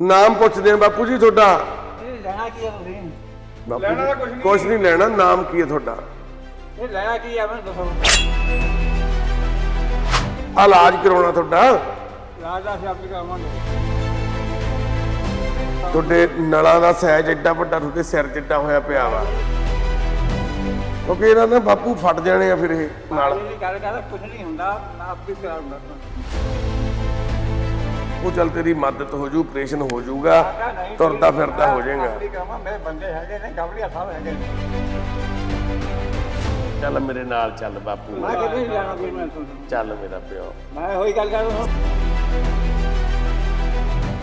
ਨਾਮ ਪੁੱਛਦੇ ਆ ਬਾਪੂ ਜੀ ਤੁਹਾਡਾ ਇਹ ਲੈਣਾ ਕੀ ਆ ਤੁਸੀਂ ਬਾਪੂ ਜੀ, ਕੁਛ ਨਹੀਂ ਲੈਣਾ ਨਾਮ ਕੀ ਹੈ ਤੁਹਾਡਾ ਇਹ ਲੈਣਾ ਕੀ ਆ ਮੈਨੂੰ ਦੱਸੋ ਆ ਇਲਾਜ ਕਰਾਉਣਾ ਤੁਹਾਡਾ ਰਾਜਾ ਸੇ ਆਪਣੀ ਕਰਾਵਾਂਗੇ ਤੁਹਾਡੇ ਨਲਾਂ ਦਾ ਸਾਈਜ਼ ਐਡਾ ਵੱਡਾ ਤੁਹਾਡੇ ਸਿਰ ਜਿੱਡਾ ਹੋਇਆ ਪਿਆ ਵਾ ਕਿਉਂਕਿ ਇਹਨਾਂ ਨਾ ਬਾਪੂ ਫਟ ਜਾਣੇ ਆ ਫਿਰ ਇਹ ਨਾਲ ਨਾਲ ਇਹ ਗੱਲ ਕਰਦਾ ਕੁਝ ਨਹੀਂ ਹੁੰਦਾ ਮੈਂ ਆਪੇ ਕਰਾਉਂਗਾ ਉਹ ਚੱਲ ਤੇਰੀ ਮਦਦ ਹੋ ਜੂ ਆਪਰੇਸ਼ਨ ਹੋ ਜਾਊਗਾ ਤੁਰਦਾ ਫਿਰਦਾ ਹੋ ਜਾਏਗਾ। ਆਪਣੀ ਕਰਾਵਾਂ ਮੇਰੇ ਬੰਦੇ ਹੈਗੇ ਨੇ ਗਵਲੀਆ ਸਾਹਿਬ ਹੈਗੇ ਨੇ ਚੱਲ ਮੇਰੇ ਨਾਲ ਚੱਲ ਬਾਪੂ। ਮੈਂ ਕਿਤੇ ਨਹੀਂ ਜਾਣਾ ਕੋਈ ਮੈਂ ਤੁਹਾਨੂੰ। ਚੱਲ ਮੇਰਾ ਪਿਓ। ਮੈਂ ਹੋਈ ਗੱਲ ਕਰਦਾ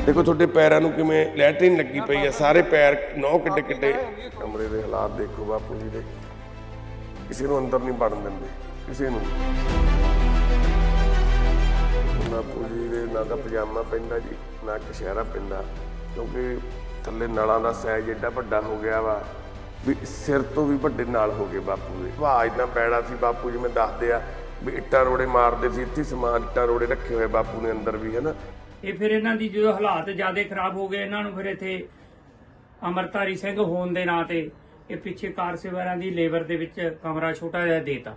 ਦੇਖੋ ਤੁਹਾਡੇ ਪੈਰਾਂ ਨੂੰ ਕਿਵੇਂ ਲੈਟਰਿਨ ਲੱਗੀ ਪਈ ਆ ਸਾਰੇ ਪੈਰ ਨੌ ਕਿੱਡੇ ਕਿੱਡੇ। ਕਮਰੇ ਦੇ ਹਾਲਾਤ ਦੇਖੋ ਬਾਪੂ ਜੀ ਦੇ। ਕਿਸੇ ਨੂੰ ਅੰਦਰ ਨਹੀਂ ਵੜਨ ਦਿੰਦੇ ਕਿਸੇ ਨੂੰ। ਨਾ ਤਾਂ ਪਜਾਮਾ ਪੈਂਦਾ ਜੀ, ਨਾ ਕਸ਼ਹਿਰਾ ਪੈਂਦਾ ਕਿਉਂਕਿ ਥੱਲੇ ਨਲਾਂ ਦਾ ਸਾਈਜ਼ ਏਡਾ ਵੱਡਾ ਹੋ ਗਿਆ ਵਾ, ਵੀ ਸਿਰ ਤੋਂ ਵੀ ਵੱਡੇ ਨਾਲ ਹੋ ਗਏ ਬਾਪੂ ਦੇ। ਵਾਹ ਇੰਨਾ ਪੈੜਾ ਸੀ ਬਾਪੂ ਜੀ ਦੱਸਦੇ ਆ, ਵੀ ਇੱਟਾਂ ਰੋੜੇ ਮਾਰਦੇ ਸੀ, ਇੱਥੇ ਸਮਾਨ ਇੱਟਾਂ ਰੋੜੇ ਰੱਖੇ ਹੋਏ ਬਾਪੂ ਨੇ ਅੰਦਰ ਵੀ ਹੈ ਇਹ ਫਿਰ ਇਹਨਾਂ ਦੀ ਜਦੋਂ ਹਾਲਾਤ ਜ਼ਿਆਦਾ ਖਰਾਬ ਹੋ ਗਏ, ਇਹਨਾਂ ਨੂੰ ਫਿਰ ਇੱਥੇ ਅਮਰਤਾਰੀ ਸਿੰਘ ਹੋਣ ਦੇ ਨਾਂ ਤੇ ਇਹ ਪਿੱਛੇ ਕਾਰ ਸੇਵਾਰਾਂ ਦੀ ਲੇਬਰ ਦੇ ਵਿੱਚ ਕਮਰਾ ਛੋਟਾ ਜਿਹਾ ਦੇਤਾ।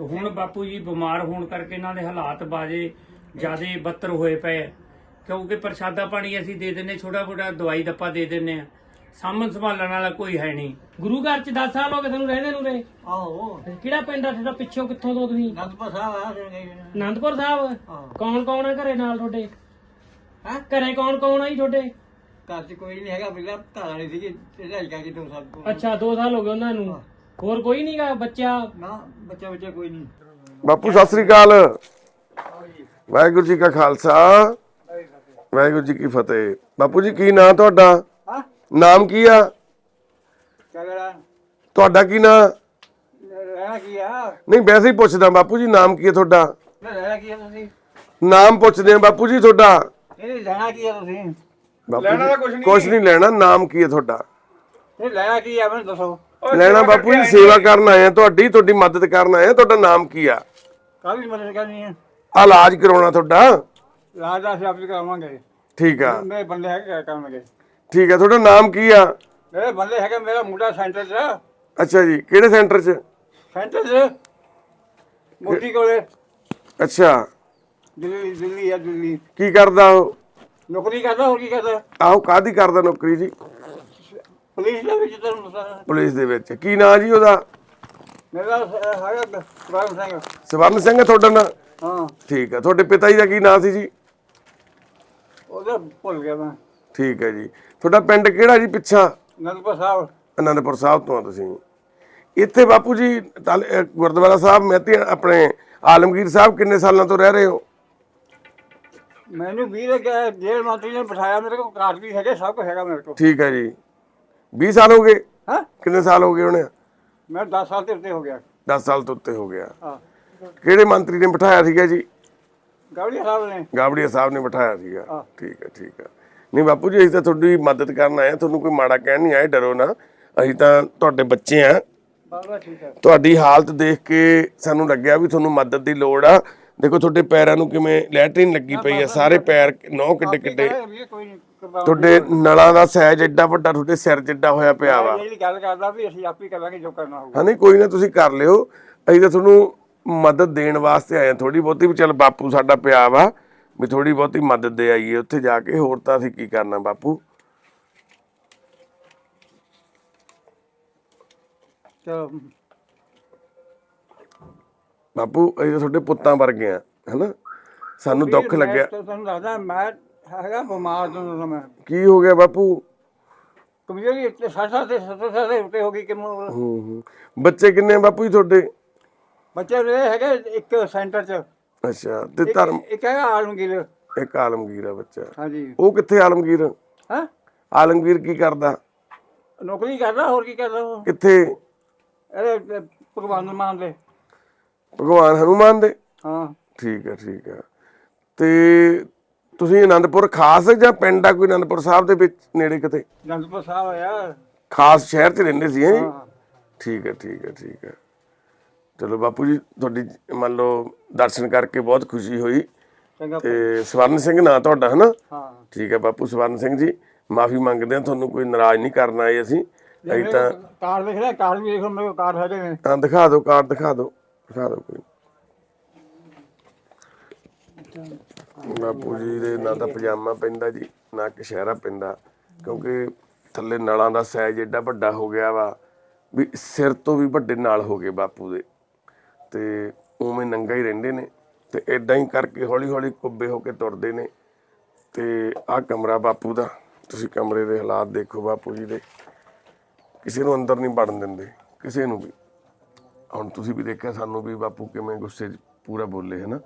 ਹੁਣ ਬਾਪੂ ਜੀ ਬਿਮਾਰ ਹੋਣ ਕਰਕੇ ਇਹਨਾਂ ਦੇ ਹਾਲਾਤ ਬਾਜੇ ਜ਼ਿਆਦਾ ਬੱਤਰ ਹੋਏ ਪਏ ਆ। ਕਿਉਂਕਿ ਪ੍ਰਸ਼ਾਦਾ ਪਾਣੀ ਅਸੀਂ ਦੇ ਦਿੰਨੇ ਛੋਟਾ ਮੋਟਾ ਦਵਾਈ ਦੱਪਾ ਦੇ ਦਿੰਨੇ ਆ। ਸਾਂਭਣ ਸੰਭਾਲਣ ਵਾਲਾ ਕੋਈ ਹੈ ਨਹੀਂ। ਗੁਰੂ ਘਰ ਚ 10 ਸਾਲ ਹੋ ਗਏ ਤੁਹਾਨੂੰ ਰਹਿੰਦੇ ਨੂੰ ਰੇ? ਆਹੋ। ਕਿਹੜਾ ਪਿੰਡ ਆ ਤੁਹਾਡਾ? ਪਿੱਛੋਂ ਕਿੱਥੋਂ ਤੋਂ ਤੁਸੀਂ? ਨੰਦਪੁਰ ਸਾਹਿਬ ਆ ਅਨੰਦਪੁਰ ਸਾਹਿਬ? ਕੌਣ ਕੌਣ ਹੈ ਘਰੇ ਨਾਲ ਤੁਹਾਡੇ? ਹਾਂ? ਘਰੇ ਕੌਣ ਕੌਣ ਆ ਜੀ ਤੁਹਾਡੇ? ਘਰ 'ਚ ਕੋਈ ਨਹੀਂ ਹੈਗਾ ਬਿਲਾ ਘਰ ਵਾਲੀ ਸੀਗੀ ਰਹਿ ਗਿਆ ਕਿ ਦੋ ਸਾਲ ਤੋਂ ਅੱਛਾ 2 ਸਾਲ ਹੋ ਗਏ ਉਹਨਾਂ ਨੂੰ। ਹੋਰ ਕੋਈ ਨਹੀਂਗਾ ਬੱਚਾ? ਨਾ ਬੱਚਾ ਬੱਚਾ ਕੋਈ ਨਹੀਂ। ਬਾਪੂ ਸਤਿ ਸ੍ਰੀ ਅਕਾਲ। ਵਾਹਿਗੁਰੂ ਜੀ ਕਾ ਖਾਲਸਾ। ਵਾਹਿਗੁਰੂ ਜੀ ਕੀ ਫਤਿਹ। ਬਾਪੂ ਜੀ ਕੀ ਨਾਂ ਤੁਹਾਡਾ? ਹਾਂ। ਨਾਮ ਕੀ ਆ? ਤੁਹਾਡਾ ਕੀ ਨਾਂ? ਰਹਿਣਾ ਕੀ ਆ? ਨਹੀਂ ਵੈਸੇ ਹੀ ਪੁੱਛਦਾ ਬਾਪੂ ਜੀ ਨਾਮ ਕੀ ਹੈ ਤੁਹਾਡਾ? ਨਾ ਰਹਿਣਾ ਕੀ ਆ ਤੁਸੀਂ? ਨਾਮ ਪੁੱਛਦੇ ਆ ਬਾਪੂ ਜੀ ਤੁਹਾਡਾ? ਇਹ ਲੈਣਾ ਕੀ ਆ ਤੁਸੀਂ? ਲੈਣਾ ਤਾਂ ਕੁਝ ਨਹੀਂ। ਕੁਝ ਨਹੀਂ ਲੈਣਾ ਨਾਮ ਕੀ ਹੈ ਤੁਹਾਡਾ? ਇਹ ਲੈਣਾ ਕੀ ਆ ਮੈਨੂੰ ਦੱਸੋ। ਲੈਣਾ ਬਾਪੂ ਜੀ ਸੇਵਾ ਕਰਨ ਆਏ ਆ ਤੁਹਾਡੀ ਤੁਹਾਡੀ ਮਦਦ ਕਰਨ ਆਏ ਆ ਤੁਹਾਡਾ ਨਾਮ ਕੀ ਆ? ਕਾਹਦੀ ਮਦਦ ਕਰਨੀ ਹੈ ਆ ਇਲਾਜ ਕਰਾਉਣਾ ਤੁਹਾਡਾ। ਰਾਜਾ ਸੇ ਆਪਣੀ ਕਰਾਵਾਂਗੇ। ਠੀਕ ਆ। ਮੇਰੇ ਬੰਦੇ ਹੈਗੇ ਕਰਨਗੇ ਠੀਕ ਆ ਤੁਹਾਡਾ ਨਾਮ ਕੀ ਆ? ਮੇਰੇ ਬੰਦੇ ਹੈਗੇ ਮੇਰਾ ਮੁੰਡਾ ਸੈਂਟਰ 'ਚ ਅੱਛਾ ਜੀ ਕਿਹੜੇ ਸੈਂਟਰ 'ਚ? ਸੈਂਟਰ 'ਚ ਮੋਟੀ ਕੋਲੇ। ਅੱਛਾ। ਦਿੱਲੀ ਦਿੱਲੀ ਆ ਦਿੱਲੀ। ਕੀ ਕਰਦਾ ਉਹ? ਨੌਕਰੀ ਕਰਦਾ ਹੋਰ ਕੀ ਕਰਦਾ? ਆਹੋ ਕਾਦੀ ਕਰਦਾ ਨੌਕਰੀ ਜੀ? ਪੁਲਿਸ ਦੇ ਵਿੱਚ ਤੁਹਾਨੂੰ ਦੱਸਾਂ ਪੁਲਿਸ ਦੇ ਵਿੱਚ। ਕੀ ਨਾਂ ਜੀ ਉਹਦਾ? ਮੇਰਾ ਅਹ, ਹੈਗਾ ਸਿੰਘ। ਸਵਰਨ ਸਿੰਘ ਤੁਹਾਡਾ ਨਾਂ? ਹਾਂ। ਠੀਕ ਹੈ ਤੁਹਾਡੇ ਪਿਤਾ ਜੀ ਦਾ ਕੀ ਨਾਂ ਸੀ ਜੀ? ਉਹਦਾ ਭੁੱਲ ਗਿਆ ਮੈਂ। ਠੀਕ ਹੈ ਜੀ। ਤੁਹਾਡਾ ਪਿੰਡ ਕਿਹੜਾ ਜੀ ਪਿੱਛਾ? ਨੰਦਪੁਰ ਸਾਹਿਬ। ਅਨੰਦਪੁਰ ਸਾਹਿਬ ਤੋਂ ਆ ਤੁਸੀਂ। ਇੱਥੇ ਬਾਪੂ ਜੀ ਤਲ- ਅਹ ਗੁਰਦੁਆਰਾ ਸਾਹਿਬ ਮਹਿਤੀ ਆਪਣੇ ਆਲਮਗੀਰ ਸਾਹਿਬ ਕਿੰਨੇ ਸਾਲਾਂ ਤੋਂ ਰਹਿ ਰਹੇ ਹੋ? ਮੈਨੂੰ ਵੀ ਲੱਗਿਆ ਜੇਲ੍ਹ ਮੰਤਰੀ ਨੇ ਬਿਠਾਇਆ ਮੇਰੇ ਕੋਲ ਕਾਰਡ ਵੀ ਹੈਗੇ ਸਭ ਕੁਝ ਹੈਗਾ ਮੇਰੇ ਕੋਲ। ਠੀਕ ਹੈ ਜੀ। 20 ਸਾਲ ਹੋ ਗਏ? ਹਾਂ? ਕਿੰਨੇ ਸਾਲ ਹੋ ਗਏ ਉਹਨੇ ਮੈਂ 10 ਸਾਲ ਤੇ ਉੱਤੇ ਹੋ ਗਿਆ। 10 ਸਾਲ ਤੋਂ ਉੱਤੇ ਹੋ ਗਿਆ। ਹਾਂ। ਕਿਹੜੇ ਮੰਤਰੀ ਨੇ ਬਿਠਾਇਆ ਸੀਗਾ ਜੀ? ਗਵੜੀ ਸਾਹਿਬ ਨੇ। ਗਾਬੜੀਆ ਸਾਹਿਬ ਨੇ ਬਿਠਾਇਆ ਸੀਗਾ। ਠੀਕ ਹੈ ਠੀਕ ਹੈ। ਨਹੀਂ ਬਾਪੂ ਜੀ ਅਸੀਂ ਤਾਂ ਤੁਹਾਡੀ ਮਦਦ ਕਰਨ ਆਏ ਹਾਂ। ਤੁਹਾਨੂੰ ਕੋਈ ਮਾੜਾ ਕਹਿਣ ਨਹੀਂ ਆਏ ਡਰੋ ਨਾ। ਅਸੀਂ ਤਾਂ ਤੁਹਾਡੇ ਬੱਚੇ ਆ ਤੁਹਾਡੀ ਹਾਲਤ ਦੇਖ ਕੇ ਸਾਨੂੰ ਲੱਗਿਆ ਵੀ ਤੁਹਾਨੂੰ ਮਦਦ ਦੀ ਲੋੜ ਆ। ਦੇਖੋ ਤੁਹਾਡੇ ਪੈਰਾਂ ਨੂੰ ਕਿਵੇਂ ਲੈਟਰਿਨ ਲੱਗੀ ਪਈ ਆ। ਸਾਰੇ ਪੈਰ ਨੌ ਕਿੱਡੇ ਕਿੱਡੇ। ਇਹ ਤੁਹਾਡੇ ਨਲਾਂ ਦਾ ਸਾਈਜ਼ ਐਡਾ ਵੱਡਾ ਤੁਹਾਡੇ ਸਿਰ ਜਿੱਡਾ ਹੋਇਆ ਪਿਆ ਵਾ। ਜਿਹੜੀ ਗੱਲ ਕਰਦਾ ਵੀ ਅਸੀਂ ਆਪੇ ਕਰਾਂਗੇ ਜੋ ਕਰਨਾ ਹੋਊਗਾ। ਹਾਂ ਨਹੀਂ ਕੋਈ ਨਾ ਤੁਸੀਂ ਕਰ ਲਿਓ। ਅਸੀਂ ਤਾਂ ਤੁਹਾਨੂੰ ਮਦਦ ਦੇਣ ਵਾਸਤੇ ਆਏ ਥੋੜੀ ਬਹੁਤੀ ਵੀ ਚੱਲ ਬਾਪੂ ਸਾਡਾ ਪਿਆ ਵਾ ਵੀ ਥੋੜੀ ਬਹੁਤੀ ਮਦਦ ਦੇ ਆਈਏ ਉੱਥੇ ਜਾ ਕੇ। ਹੋਰ ਤਾਂ ਅਸੀਂ ਕੀ ਕਰਨਾ ਬਾਪੂ? ਚਲੋ। ਬਾਪੂ ਤਾਂ ਤੁਹਾਡੇ ਪੁੱਤਾਂ ਵਰਗੇ ਆ ਹੈਨਾ? ਸਾਨੂੰ ਦੁੱਖ ਲੱਗਿਆ। ਤੁਹਾਨੂੰ ਦੱਸਦਾ ਮੈਂ ਹੈਗਾ ਬਿਮਾਰ ਤੋਂ ਮੈਂ। ਕੀ ਹੋ ਗਿਆ ਬਾਪੂ? ਕਮਜ਼ੋਰੀ ਇੱਥੇ 60 ਸਾਲ ਤੇ 70 ਸਾਲ ਦੇ ਉੱਤੇ ਹੋ ਗਈ ਕਿ ਹੂੰ ਹੂੰ। ਬੱਚੇ ਕਿੰਨੇ ਆ ਬਾਪੂ ਜੀ ਤੁਹਾਡੇ? ਬੱਚੇ ਦੇ ਹੈਗੇ ਇੱਕ ਸੈਂਟਰ 'ਚ। ਅੱਛਾ ਤੇ ਧਰਮ ਇੱਕ ਹੈਗਾ ਆਲਮਗੀਰ। ਇੱਕ ਆਲਮਗੀਰ ਆ ਬੱਚਾ। ਹਾਂਜੀ। ਉਹ ਕਿੱਥੇ ਆਲਮਗੀਰ? ਹਾਂ? ਆਲਮਗੀਰ ਕੀ ਕਰਦਾ? ਨੌਕਰੀ ਕਰਦਾ ਹੋਰ ਕੀ ਕਰਦਾ ਉਹ? ਕਿੱਥੇ? ਇਹਦੇ ਭਗਵਾਨ ਨੂੰ ਮੰਨਦੇ ਭਗਵਾਨ ਹਨੂਮਾਨ ਦੇ? ਹਾਂ। ਠੀਕ ਹੈ ਠੀਕ ਹੈ ਤੇ ਤੁਸੀਂ ਆਨੰਦਪੁਰ ਖਾਸ ਜਾਂ ਪਿੰਡ ਆ ਕੋਈ ਆਨੰਦਪੁਰ ਸਾਹਿਬ ਦੇ ਵਿੱਚ ਨੇੜੇ ਕਿਤੇ? ਜੰਦਪੁਰ ਸਾਹਿਬ ਆਇਆ ਖਾਸ ਸ਼ਹਿਰ 'ਚ ਰਹਿੰਦੇ ਸੀ ਹੈਂ ਜੀ? ਹਾਂ। ਠੀਕ ਹੈ ਠੀਕ ਹੈ ਠੀਕ ਹੈ ਚਲੋ ਬਾਪੂ ਜੀ ਤੁਹਾਡੀ ਮੰਨ ਲਓ ਦਰਸ਼ਨ ਕਰਕੇ ਬਹੁਤ ਖੁਸ਼ੀ ਹੋਈ ਚੰਗਾ ਤੇ ਸਵਰਨ ਸਿੰਘ ਨਾਂ ਤੁਹਾਡਾ ਹਨਾ? ਹਾਂ। ਠੀਕ ਹੈ ਬਾਪੂ ਸਵਰਨ ਸਿੰਘ ਜੀ ਮਾਫੀ ਮੰਗਦੇ ਹਾਂ ਤੁਹਾਨੂੰ ਕੋਈ ਨਾਰਾਜ਼ ਨਹੀਂ ਕਰਨਾ ਆਏ ਅਸੀਂ। ਅਸੀਂ ਤਾਂ ਕਾਰ ਦੇਖ ਲੈ ਕਾਰ ਵੀ ਦੇਖੋ ਮੇਰੇ ਕੋਲ ਕਾਰ ਹੈਗੇ ਨੇ। ਤਾਂ ਦਿਖਾ ਦਿਓ ਕਾਰਡ ਦਿਖਾ ਦਿਓ ਦਿਖਾ ਦਿਓ ਕੋਈ। ਬਾਪੂ ਜੀ ਦੇ ਨਾ ਤਾਂ ਪਜਾਮਾ ਪੈਂਦਾ ਜੀ ਨਾ ਕਸ਼ਹਿਰਾ ਪੈਂਦਾ ਕਿਉਂਕਿ ਥੱਲੇ ਨਲਾਂ ਦਾ ਸਾਈਜ਼ ਏਡਾ ਵੱਡਾ ਹੋ ਗਿਆ ਵਾ ਵੀ ਸਿਰ ਤੋਂ ਵੀ ਵੱਡੇ ਨਾਲ ਹੋ ਗਏ ਬਾਪੂ ਦੇ। ਤੇ ਉਵੇਂ ਨੰਗਾ ਹੀ ਰਹਿੰਦੇ ਨੇ ਤੇ ਐਦਾਂ ਹੀ ਕਰਕੇ ਹੌਲੀ ਹੌਲੀ ਕੁੱਬੇ ਹੋ ਕੇ ਤੁਰਦੇ ਨੇ ਤੇ ਆਹ ਕਮਰਾ ਬਾਪੂ ਦਾ ਤੁਸੀਂ ਕਮਰੇ ਦੇ ਹਾਲਾਤ ਦੇਖੋ ਬਾਪੂ ਜੀ ਦੇ। ਕਿਸੇ ਨੂੰ ਅੰਦਰ ਨਹੀਂ ਵੜਨ ਦਿੰਦੇ ਕਿਸੇ ਨੂੰ ਵੀ। ਹੁਣ ਤੁਸੀਂ ਵੀ ਦੇਖਿਆ ਸਾਨੂੰ ਵੀ ਬਾਪੂ ਕਿਵੇਂ ਗੁੱਸੇ 'ਚ ਪੂਰਾ ਬੋਲੇ ਹਨਾ?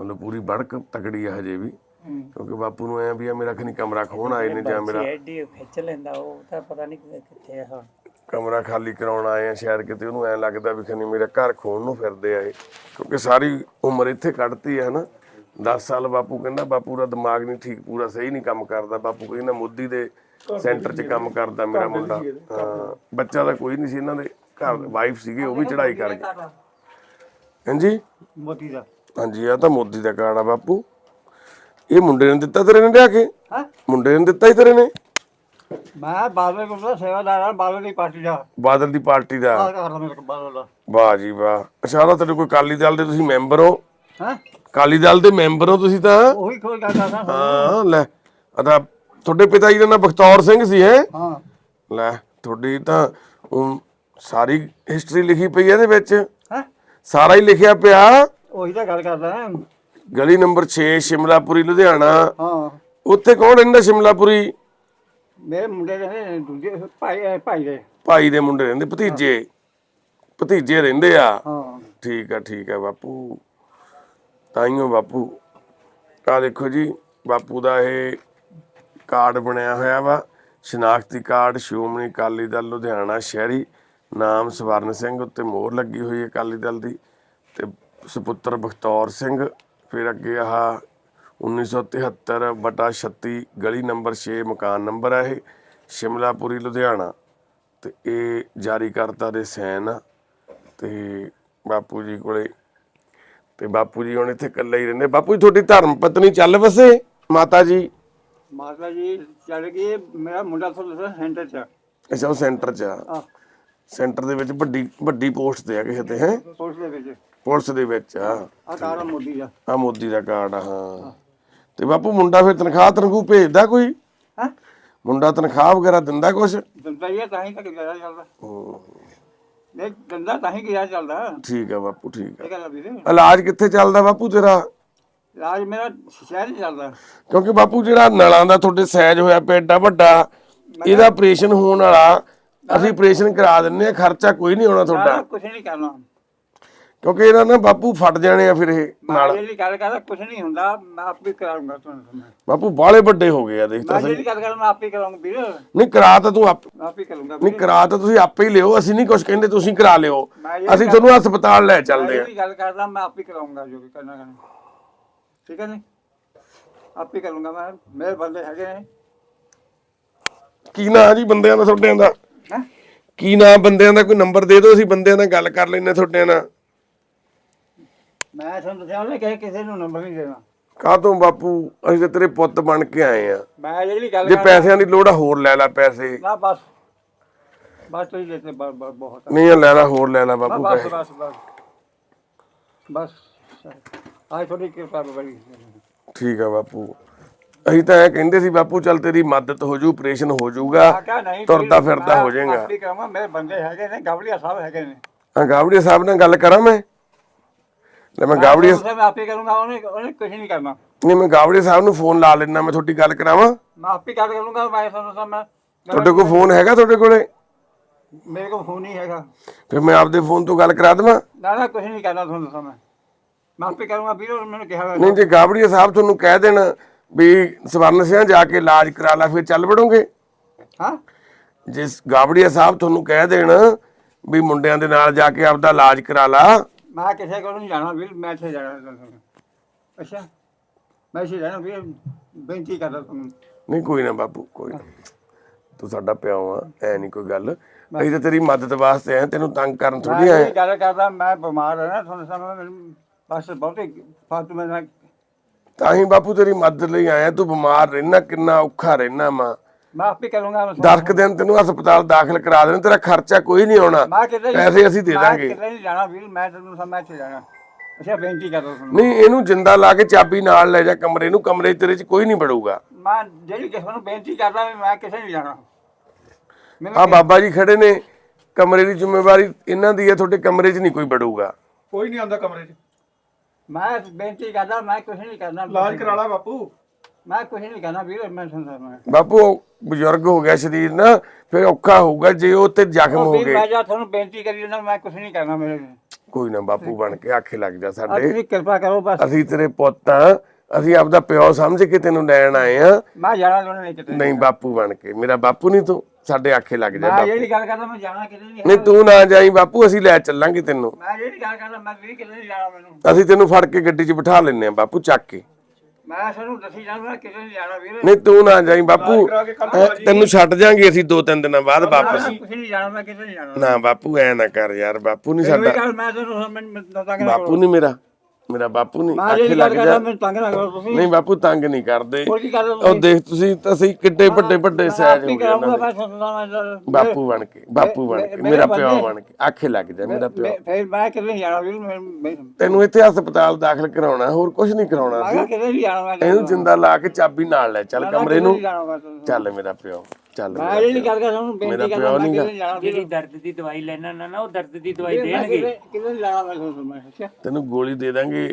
ਮਤਲਬ ਪੂਰੀ ਬੜਕ ਤਕੜੀ ਆ ਹਜੇ ਵੀ। ਕਿਉਂਕਿ ਬਾਪੂ ਨੂੰ ਐ ਵੀ ਆ ਮੇਰਾ ਖਨੀ ਕਮਰਾ ਖੋਣ ਆਏ ਨੇ ਜਾਂ ਮੇਰਾ ਐਡੀ ਖਿੱਚ ਲੈਂਦਾ ਉਹ ਤਾਂ ਪਤਾ ਨਹੀਂ ਕਿੱਥੇ ਆ ਕਮਰਾ ਖਾਲੀ ਕਰਾਉਣ ਆਏ ਆ ਸ਼ਾਇਦ ਕਿਤੇ ਉਹਨੂੰ ਐ ਲੱਗਦਾ ਵੀ ਖਨੀ ਮੇਰਾ ਘਰ ਖੋਣ ਨੂੰ ਫਿਰਦੇ ਆਏ ਕਿਉਂਕਿ ਸਾਰੀ ਉਮਰ ਇੱਥੇ ਕੱਢਤੀ ਹੈ ਨਾ 10 ਸਾਲ ਬਾਪੂ ਕਹਿੰਦਾ ਬਾਪੂ ਦਾ ਦਿਮਾਗ ਨਹੀਂ ਠੀਕ ਪੂਰਾ ਸਹੀ ਨਹੀਂ ਕੰਮ ਕਰਦਾ। ਬਾਪੂ ਕਹਿੰਦਾ ਮੋਦੀ ਦੇ ਸੈਂਟਰ 'ਚ ਕੰਮ ਕਰਦਾ ਮੇਰਾ ਮੁੰਡਾ। ਬੱਚਾ ਤਾਂ ਕੋਈ ਨਹੀਂ ਸੀ ਇਹਨਾਂ ਦੇ ਘਰ ਵਾਈਫ ਸੀਗੀ ਉਹ ਵੀ ਚੜਾਈ ਕਰ ਗਈ ਹਾਂਜੀ? ਮੋਤੀ ਦਾ। ਹਾਂਜੀ ਆ ਤਾਂ ਮੋਦੀ ਦਾ ਕਾਰਡ ਆ ਬਾਪੂ। ਇਹ ਮੁੰਡੇ ਨੇ ਦਿੱਤਾ ਤੇਰੇ ਨੇ ਲਿਆ ਕੇ? ਹਾਂ। ਮੁੰਡੇ ਨੇ ਦਿੱਤਾ ਹੀ ਤੇਰੇ ਨੇ? ਮੈਂ ਬਾਦਲ ਕੋਲ ਦਾ ਸੇਵਾਦਾਰ ਹਾਂ ਬਾਦਲ ਦੀ ਪਾਰਟੀ ਦਾ। ਬਾਦਲ ਦੀ ਪਾਰਟੀ ਦਾ? ਆ ਕਰਦਾ ਮੇਰੇ ਕੋਲ ਬਾਦਲ ਦਾ। ਵਾਹ ਜੀ ਵਾਹ। ਅੱਛਾ ਤਾਂ ਤੇਰੇ ਕੋਈ ਕਾਲੀ ਦਲ ਦੇ ਤੁਸੀਂ ਮੈਂਬਰ ਹੋ। ਹਾਂ? ਕਾਲੀ ਦਲ ਦੇ ਮੈਂਬਰ ਹੋ ਤੁਸੀਂ ਤਾਂ। ਉਹੀ ਕੋਈ ਗੱਲ ਕਰਦਾ ਹਾਂ। ਲੈ ਅਦਾ ਤੁਹਾਡੇ ਪਿਤਾ ਜੀ ਦਾ ਨਾਮ ਬਖਤੌਰ ਸਿੰਘ ਸੀ ਹੈ? ਹਾਂ। ਲੈ ਤੁਹਾਡੀ ਤਾਂ ਉਮ, ਸਾਰੀ ਹਿਸਟਰੀ ਲਿਖੀ ਪਈ ਹੈ ਇਹਦੇ ਵਿੱਚ। ਹਾਂ? ਸਾਰਾ ਹੀ ਲਿਖਿਆ ਪਿਆ। ਉਹੀ ਤਾਂ ਗੱਲ ਕਰਦਾ। ਹਾਂ ਗਲੀ ਨੰਬਰ 6 ਸ਼ਿਮਲਾਪੁਰੀ ਲੁਧਿਆਣਾ। ਹਾਂ। ਉੱਥੇ ਕੌਣ ਰਹਿੰਦਾ ਸ਼ਿਮਲਾਪੁਰੀ? ਮੇਰੇ ਮੁੰਡੇ ਦੇ ਨੇ ਦੂਜੇ ਭਾਈ ਅਹ ਭਾਈ ਦੇ। ਭਾਈ ਦੇ ਮੁੰਡੇ ਰਹਿੰਦੇ ਭਤੀਜੇ। ਭਤੀਜੇ ਰਹਿੰਦੇ ਆ। ਹਾਂ। ਠੀਕ ਆ ਠੀਕ ਆ ਬਾਪੂ। ਤਾਈਓ ਬਾਪੂ। ਆ ਦੇਖੋ ਜੀ ਬਾਪੂ ਦਾ ਇਹ ਕਾਰਡ ਬਣਿਆ ਹੋਇਆ ਵਾ। ਸ਼ਨਾਖਤੀ ਕਾਰਡ ਸ਼੍ਰੋਮਣੀ ਅਕਾਲੀ ਦਲ ਲੁਧਿਆਣਾ ਸ਼ਹਿਰੀ। ਨਾਮ ਸਵਰਨ ਸਿੰਘ ਉੱਤੇ ਮੋਹਰ ਲੱਗੀ ਹੋਈ ਹੈ ਅਕਾਲੀ ਦਲ ਦੀ। ਤੇ ਸੁਪੁੱਤਰ ਬਖਤੌਰ ਸਿੰਘ। ਫਿਰ ਅੱਗੇ ਆਹ 1973 ਬਟਾ 36 ਗਲੀ ਨੰਬਰ 6 ਮਕਾਨ ਨੰਬਰ ਹੈ ਇਹ ਸ਼ਿਮਲਾਪੁਰੀ ਲੁਧਿਆਣਾ। ਤੇ ਇਹ ਜਾਰੀ ਕਰਤਾ ਦੇ ਸੈਨ ਆ। ਤੇ ਬਾਪੂ ਜੀ ਕੋਲੇ ਤੇ ਬਾਪੂ ਜੀ ਹੁਣ ਇੱਥੇ ਇਕੱਲੇ ਹੀ ਰਹਿੰਦੇ। ਬਾਪੂ ਜੀ ਤੁਹਾਡੀ ਧਰਮ ਪਤਨੀ ਚੱਲ ਵਸੇ ਮਾਤਾ ਜੀ? ਮਾਤਾ ਜੀ ਚੱਲ ਗਈ ਮੇਰਾ ਮੁੰਡਾ ਥੋੜਾ ਸੈਂਟਰ ਚ ਅੱਛਾ ਉਹ ਸੈਂਟਰ 'ਚ ਆ। ਸੈਂਟਰ ਦੇ ਵਿੱਚ ਵੱਡੀ ਵੱਡੀ ਪੋਸਟ ਤੇ ਆ ਕਿਸੇ ਤੇ ਹੈ? ਪੁਲਿਸ ਦੇ ਵਿੱਚ। ਪੁਲਿਸ ਦੇ ਵਿੱਚ ਆ ਆ ਕਾਰ ਆ ਮੋਦੀ ਦਾ। ਆ ਮੋਦੀ ਦਾ ਕਾਰਡ ਆ ਹਾਂ। ਤੇ ਬਾਪੂ ਮੁੰਡਾ ਫਿਰ ਤਨਖਾਹ ਤਨਖੂ ਭੇਜਦਾ ਕੋਈ? ਹਾਂ। ਮੁੰਡਾ ਤਨਖਾਹ ਵਗੈਰਾ ਦਿੰਦਾ ਕੁਛ? ਦੰਦਾ ਹੀ ਆ, ਤਾਂ ਹੀ ਤਾਂ ਗੁਜ਼ਾਰਾ ਚੱਲਦਾ। ਨਹੀਂ ਦੰਦਾ ਤਾਂ ਹੀ ਗੁਜ਼ਾਰਾ ਚੱਲਦਾ। ਠੀਕ ਆ ਬਾਪੂ ਠੀਕ ਆ। ਇਹ ਗੱਲ ਵੀਰੇ। ਇਲਾਜ ਕਿੱਥੇ ਚੱਲਦਾ ਬਾਪੂ ਤੇਰਾ? ਇਲਾਜ ਮੇਰਾ ਸ਼ਹਿਰ 'ਚ ਚੱਲਦਾ। ਕਿਉਂਕਿ ਬਾਪੂ ਜਿਹੜਾ ਨਲਾਂ ਦਾ ਤੁਹਾਡੇ ਸਾਈਜ਼ ਹੋਇਆ ਪਿਆ ਏਡਾ ਵੱਡਾ ਇਹਦਾ ਆਪਰੇਸ਼ਨ ਹੋਣ ਵਾਲਾ ਅਸੀਂ ਆਪਰੇਸ਼ਨ ਕਰਾ ਦਿੰਨੇ ਆ ਖਰਚਾ ਕੋਈ ਨਹੀਂ ਆਉਣਾ ਤੁਹਾਡਾ। ਕੁਝ ਨਹੀਂ ਕਰਨਾ। ਕਿਉਂਕਿ ਇਹਨਾਂ ਨਾ ਬਾਪੂ ਫਟ ਜਾਣੇ ਆ ਫਿਰ ਇਹ ਮੈਂ ਜਿਹੜੀ ਗੱਲ ਕਰਦਾ ਕੁਝ ਨਹੀਂ ਹੁੰਦਾ ਮੈਂ ਆਪ ਹੀ ਕਰਾਉਂਗਾ ਤੁਹਾਨੂੰ ਮੈਂ ਬਾਪੂ ਬਾਲੇ ਵੱਡੇ ਹੋ ਗਏ ਆ ਦੇਖ ਤਾਂ ਮੈਂ ਜਿਹੜੀ ਗੱਲ ਕਰਾਂ ਮੈਂ ਆਪ ਹੀ ਕਰਾਉਂਗਾ ਵੀਰ। ਨਹੀਂ ਕਰਾ ਤਾਂ ਤੂੰ ਆਪ ਆਪ ਹੀ ਕਰੂੰਗਾ ਨਹੀਂ ਕਰਾ ਤਾਂ ਤੁਸੀਂ ਆਪੇ ਹੀ ਲਿਓ ਅਸੀਂ ਨਹੀਂ ਕੁਝ ਕਹਿੰਦੇ ਤੁਸੀਂ ਕਰਾ ਲਿਓ। ਮੈਂ ਜਿਹੜੀ ਅਸੀਂ ਤੁਹਾਨੂੰ ਹਸਪਤਾਲ ਲੈ ਚੱਲਦੇ ਆ। ਜਿਹੜੀ ਗੱਲ ਕਰਦਾ ਮੈਂ ਆਪ ਹੀ ਕਰਾਉਂਗਾ ਜੋ ਵੀ ਕਰਨਾ ਕਰਨਾ। ਠੀਕ ਹੈ ਨਹੀਂ ਆਪ ਹੀ ਕਰੂੰਗਾ ਮੈਂ ਮੇਰੇ ਬੰਦੇ ਹੈਗੇ ਨੇ। ਕੀ ਨਾਂ ਜੀ ਬੰਦਿਆਂ ਦਾ ਤੁਹਾਡਿਆਂ ਦਾ? ਹੈਂ? ਕੀ ਨਾਂ ਬੰਦਿਆਂ ਦਾ? ਕੋਈ ਨੰਬਰ ਦੇ ਦਿਓ ਅਸੀਂ ਬੰਦਿਆਂ ਨਾਲ ਗੱਲ ਕਰ ਲੈਨੇ ਤੁਹਾਡਿਆਂ ਨਾਲ। ਮੈਂ ਤੁਹਾਨੂੰ ਦੱਸਿਆ ਉਹਨੇ ਕਹੇ ਕਿਸੇ ਨੂੰ ਨੰਬਰ ਨਹੀਂ ਦੇਣਾ। ਕਾਹ ਤੋਂ ਬਾਪੂ? ਅਸੀਂ ਤਾਂ ਤੇਰੇ ਪੁੱਤ ਬਣ ਕੇ ਆਏ ਆ। ਮੈਂ ਜਿਹੜੀ ਗੱਲ ਜੇ ਪੈਸਿਆਂ ਦੀ ਲੋੜ ਆ ਹੋਰ ਲੈ ਲੈ ਪੈਸੇ। ਨਾ ਬਸ। ਬਸ ਤੁਸੀਂ ਦੇਤੇ ਬਹੁਤ। ਨਹੀਂ ਲੈ ਲੈ ਹੋਰ ਲੈ ਲੈ ਬਾਪੂ ਬਸ ਬਸ ਬਸ। ਬਸ ਆਜ ਥੋੜੀ ਕਿਰਪਾ ਬੜੀ ਠੀਕ ਆ ਬਾਪੂ। ਅਸੀਂ ਤਾਂ ਇਹ ਕਹਿੰਦੇ ਸੀ ਬਾਪੂ ਚੱਲ ਤੇਰੀ ਮਦਦ ਹੋ ਜੂ ਆਪਰੇਸ਼ਨ ਹੋ ਜਾਊਗਾ। ਤੁਰਦਾ ਫਿਰਦਾ ਹੋ ਜਾਏਗਾ। ਮੇਰੇ ਬੰਦੇ ਹੈਗੇ ਨੇ ਗਵਲੀਆ ਸਾਹਿਬ ਹੈਗੇ ਨੇ। ਹਾਂ ਗਾਵੜੀਆ ਸਾਹਿਬ ਨਾਲ ਗੱਲ ਕਰਾਂ ਮੈਂ? ਲੈ ਮੈਂ ਗਾਵੜੀਆ ਮੈਂ ਆਪੇ ਕਰੂੰਗਾ ਉਹਨੇ ਉਹਨੇ ਕੁਝ ਨਹੀਂ ਕਰਨਾ। ਨਹੀਂ ਮੈਂ ਗਾਵੜੀਆ ਸਾਹਿਬ ਨੂੰ ਫੋਨ ਲਾ ਲੈਣਾ ਮੈਂ ਤੁਹਾਡੀ ਗੱਲ ਕਰਾਵਾਂ। ਮੈਂ ਆਪੇ ਗੱਲ ਕਰੂੰਗਾ ਮੈਂ ਤੁਹਾਨੂੰ ਦੱਸਾਂ ਮੈਂ ਤੁਹਾਡੇ ਕੋਲ ਫੋਨ ਹੈਗਾ ਤੁਹਾਡੇ ਕੋਲੇ? ਮੇਰੇ ਕੋਲ ਫੋਨ ਨਹੀਂ ਹੈਗਾ। ਫਿਰ ਮੈਂ ਆਪਦੇ ਫੋਨ ਤੋਂ ਗੱਲ ਕਰਾ ਦੇਵਾਂ। ਨਾ ਨਾ ਕੁਝ ਨਹੀਂ ਕਰਨਾ ਤੁਹਾਨੂੰ ਦੱਸਾਂ ਮੈਂ। ਮੈਂ ਆਪੇ ਕਰੂੰਗਾ ਵੀਰ ਮੈਨੂੰ ਕਿਹਾ ਨਹੀਂ ਜੇ ਗਾਵੜੀਆ ਸਾਹਿਬ ਤੁਹਾਨੂੰ ਕਹਿ ਦੇਣ ਵੀ ਸਵਰਨ ਸਿੰਘ ਜਾ ਕੇ ਇਲਾਜ ਕਰਾ ਲੈ ਫਿਰ ਚੱਲ ਵੜੋਗੇ? ਹਾਂ? ਜੇ ਗਾਵੜੀਆ ਸਾਹਿਬ ਤੁਹਾਨੂੰ ਕਹਿ ਦੇਣ ਵੀ ਮੁੰਡਿਆਂ ਦੇ ਨਾਲ ਜਾ ਕੇ ਆਪਦਾ ਇਲਾਜ ਕਰਾ ਲਾ ਮੈਂ ਕਿਸੇ ਕੋਲ ਨਹੀਂ ਜਾਣਾ ਵੀਰ ਮੈਂ ਇੱਥੇ ਜਾਣਾ। ਅੱਛਾ? ਮੈਂ ਇੱਥੇ ਜਾਣਾ ਵੀਰ ਬੇਨਤੀ ਕਰਦਾ ਤੁਹਾਨੂੰ। ਨਹੀਂ ਕੋਈ ਨਾ ਬਾਪੂ ਕੋਈ ਨਾ। ਤੂੰ ਸਾਡਾ ਪਿਓ ਆ ਐ ਨਹੀਂ ਕੋਈ ਗੱਲ। ਅਸੀਂ ਤਾਂ ਤੇਰੀ ਮਦਦ ਵਾਸਤੇ ਆਏ ਤੈਨੂੰ ਤੰਗ ਕਰਨ ਥੋੜੀ ਮੈਂ ਆਏ। ਇਹ ਗੱਲ ਕਰਦਾ ਮੈਂ ਬਿਮਾਰ ਹਾਂ ਨਾ ਤੁਹਾਨੂੰ ਸਮਝ ਮੈਨੂੰ ਬਸ ਬਹੁਤੇ ਫਾਲਤੂ ਮੈਂ ਤਾਂ ਹੀ ਬਾਪੂ ਤੇਰੀ ਮਦਦ ਲਈ ਆਇਆ ਤੂੰ ਬਿਮਾਰ ਰਹਿਣਾ ਕਿੰਨਾ ਔਖਾ ਰਹਿਣਾ ਮਾਂ ਮੈਂ ਆਪੇ ਕਰੂੰਗਾ ਮੈਂ ਦਰਕ ਦਿਨ ਤੈਨੂੰ ਹਸਪਤਾਲ ਦਾਖਲ ਕਰਾ ਦੇਣ ਤੇਰਾ ਖਰਚਾ ਕੋਈ ਨਹੀਂ ਆਉਣਾ। ਮੈਂ ਕਿਤੇ ਪੈਸੇ ਅਸੀਂ ਦੇ ਦਾਂਗੇ। ਕਿਤੇ ਨਹੀਂ ਜਾਣਾ ਵੀਰ? ਮੈਂ ਤੈਨੂੰ ਸਮਝ ਚ ਜਾਣਾ। ਅੱਛਾ ਬੇਨਤੀ ਕਰਦਾ ਤੁਹਾਨੂੰ। ਨਹੀਂ ਇਹਨੂੰ ਜਿੰਦਾ ਲਾ ਕੇ ਚਾਬੀ ਨਾਲ ਲੈ ਜਾ ਕਮਰੇ ਨੂੰ ਕਮਰੇ 'ਚ ਤੇਰੇ 'ਚ ਕੋਈ ਨਹੀਂ ਵੜੂਗਾ। ਮੈਂ ਜਿਹੜੀ ਕਿਸੇ ਨੂੰ ਬੇਨਤੀ ਕਰਦਾ ਵੀ ਮੈਂ ਕਿਸੇ ਨਹੀਂ ਜਾਣਾ। ਮੈਨੂੰ ਆ ਬਾਬਾ ਜੀ ਖੜੇ ਨੇ। ਕਮਰੇ ਦੀ ਜ਼ਿੰਮੇਵਾਰੀ ਇਹਨਾਂ ਦੀ ਹੈ ਤੁਹਾਡੇ ਕਮਰੇ 'ਚ ਨਹੀਂ ਕੋਈ ਵੜੂਗਾ। ਕੋਈ ਨਹੀਂ ਆਉਂਦਾ ਕਮਰੇ 'ਚ। ਮੈਂ ਬੇਨਤੀ ਕਰਦਾ ਮੈਂ ਕੁਝ ਨਹੀਂ ਕਰਨਾ। ਇਲਾਜ ਕਰਾ ਲਾ ਬਾਪੂ। ਮੈਂ ਕੁਝ ਨਹੀਂ ਕਰਨਾ ਵੀਰ ਮੈਂ ਸੰਸਾਰ ਮੈਂ। ਬਾਪੂ ਉਹ ਬਜ਼ੁਰਗ ਹੋ ਗਿਆ ਸਰੀਰ ਨਾ ਫਿਰ ਔਖਾ ਹੋਊਗਾ ਜੇ ਉਹ ਤੇ ਜ਼ਖਮ ਹੋ ਵੀਰ ਗਏ। ਮੈਂ ਜਾਂ ਤੁਹਾਨੂੰ ਬੇਨਤੀ ਕਰੀ ਜਾਂਦਾ ਮੈਂ ਕੁਝ ਨਹੀਂ ਕਰਨਾ ਮੇਰੇ ਕੋਈ ਨਾ ਬਾਪੂ ਬਣ ਕੇ ਆਖੇ ਲੱਗ ਜਾ ਸਾਡੇ। ਤੁਸੀਂ ਕਿਰਪਾ ਕਰੋ ਬਸ। ਅਸੀਂ ਤੇਰੇ ਪੁੱਤ ਆ ਅਸੀਂ ਆਪਦਾ ਪਿਓ ਸਮਝ ਕੇ ਤੈਨੂੰ ਲੈਣ ਆਏ ਆ ਮੈਂ ਜਾਣਾ ਲੋਣ ਨਹੀਂ ਕਿਤੇ। ਨਹੀਂ ਬਾਪੂ ਬਣ ਕੇ ਮੇਰਾ ਬਾਪੂ ਨਹੀਂ ਤੂੰ ਸਾਡੇ ਆਖੇ ਲੱਗ ਜਾ ਮੈਂ ਬਾਪੂ। ਜਿਹੜੀ ਗੱਲ ਕਰਦਾ ਮੈਂ ਜਾਣਾ ਕਿਤੇ ਨਹੀਂ ਨਹੀਂ ਤੂੰ ਨਾ ਜਾਈ ਬਾਪੂ ਅਸੀਂ ਲੈ ਚੱਲਾਂਗੇ ਤੈਨੂੰ। ਮੈਂ ਜਿਹੜੀ ਗੱਲ ਕਰਦਾ ਮੈਂ ਵੀ ਕਿਤੇ ਨਹੀਂ ਜਾਣਾ ਮੈਨੂੰ। ਅਸੀਂ ਤੈਨੂੰ ਫੜ ਕੇ ਗੱਡੀ 'ਚ ਬਿਠਾ ਲੈਨੇ ਆ ਬਾਪੂ ਚੱਕ ਕੇ। ਮੈਂ ਤੁਹਾਨੂੰ ਦੱਸੀ ਜਾਂਦਾ ਕਿਤੇ ਨਹੀਂ ਜਾਣਾ ਵੀਰ। ਨਹੀਂ ਤੂੰ ਨਾ ਜਾਈ ਬਾਪੂ। ਹੈਂ, ਤੈਨੂੰ ਛੱਡ ਜਾਾਂਗੇ ਅਸੀਂ ਦੋ ਤਿੰਨ ਦਿਨਾਂ ਬਾਅਦ ਵਾਪਸ। ਨਹੀਂ ਜਾਣਾ ਮੈਂ ਕਿਤੇ ਨਹੀਂ ਜਾਣਾ। ਨਾ ਬਾਪੂ ਐ ਨਾ ਕਰ ਯਾਰ ਬਾਪੂ ਨਹੀਂ ਕੋਈ ਸਾਡਾ ਗੱਲ ਮੈਂ ਤੁਹਾਨੂੰ ਮੈਂ ਦੱਸਾਂਗਾ ਬਾਪੂ ਨਹੀਂ ਮੇਰਾ। ਮੇਰਾ ਬਾਪੂ ਨਹੀਂ ਆਖੇ ਲੱਗ ਜਾ। ਮੈਨੂੰ ਤੰਗ ਨਾ ਕਰੋ ਤੁਸੀਂ। ਨਹੀਂ ਬਾਪੂ ਤੰਗ ਨਹੀਂ ਕਰਦੇ। ਹੋਰ ਕੀ ਕਰਦਾ ਉਹ ਦੇਖ ਤੁਸੀਂ ਤਾਂ ਅਸੀਂ ਕਿੱਡੇ ਵੱਡੇ ਵੱਡੇ ਸਾਈਜ਼ ਹੋ ਗਏ ਉਹਨਾਂ ਦੇ। ਬਾਪੂ ਬਣ ਕੇ ਬਾਪੂ ਬਣ ਕੇ ਮੇਰਾ ਪਿਓ ਬਣ ਕੇ ਆਖੇ ਲੱਗ ਜਾ ਮੇਰਾ ਪਿਓ। ਫਿਰ ਮੈਂ ਕਿਤੇ ਨਹੀਂ ਜਾਣਾ ਵੀਰ ਤੈਨੂੰ ਇੱਥੇ ਹਸਪਤਾਲ ਦਾਖਲ ਕਰਾਉਣਾ ਹੋਰ ਕੁਝ ਨਹੀਂ ਕਰਾਉਣਾ ਸੀ। ਇਹਨੂੰ ਜਿੰਦਾ ਲਾ ਕੇ ਚਾਬੀ ਨਾਲ ਲੈ ਚੱਲ ਕਮਰੇ ਨੂੰ। ਚੱਲ ਮੇਰਾ ਪਿਓ। ਚੱਲ ਮੈਂ ਪਿਓ। ਗੱਲ ਕਰਦਾ ਮੇਰਾ ਬੇਨਤੀ ਪਿਓ ਕਰਦਾ ਮੈਂ ਨਹੀਂ ਜਾਣਾ ਜਿਹੜੀ ਦਰਦ ਦੀ ਦਵਾਈ ਲੈਣਾ ਨਾ ਨਾ ਉਹ ਦਰਦ ਦੀ ਦਵਾਈ ਮੈਂ ਦੇਣਗੇ। ਨਹੀਂ ਜਾਣਾ ਮੈਂ ਤੁਹਾਨੂੰ ਮੈਂ ਅੱਛਾ। ਤੈਨੂੰ ਗੋਲੀ ਦੇ ਦਾਂਗੇ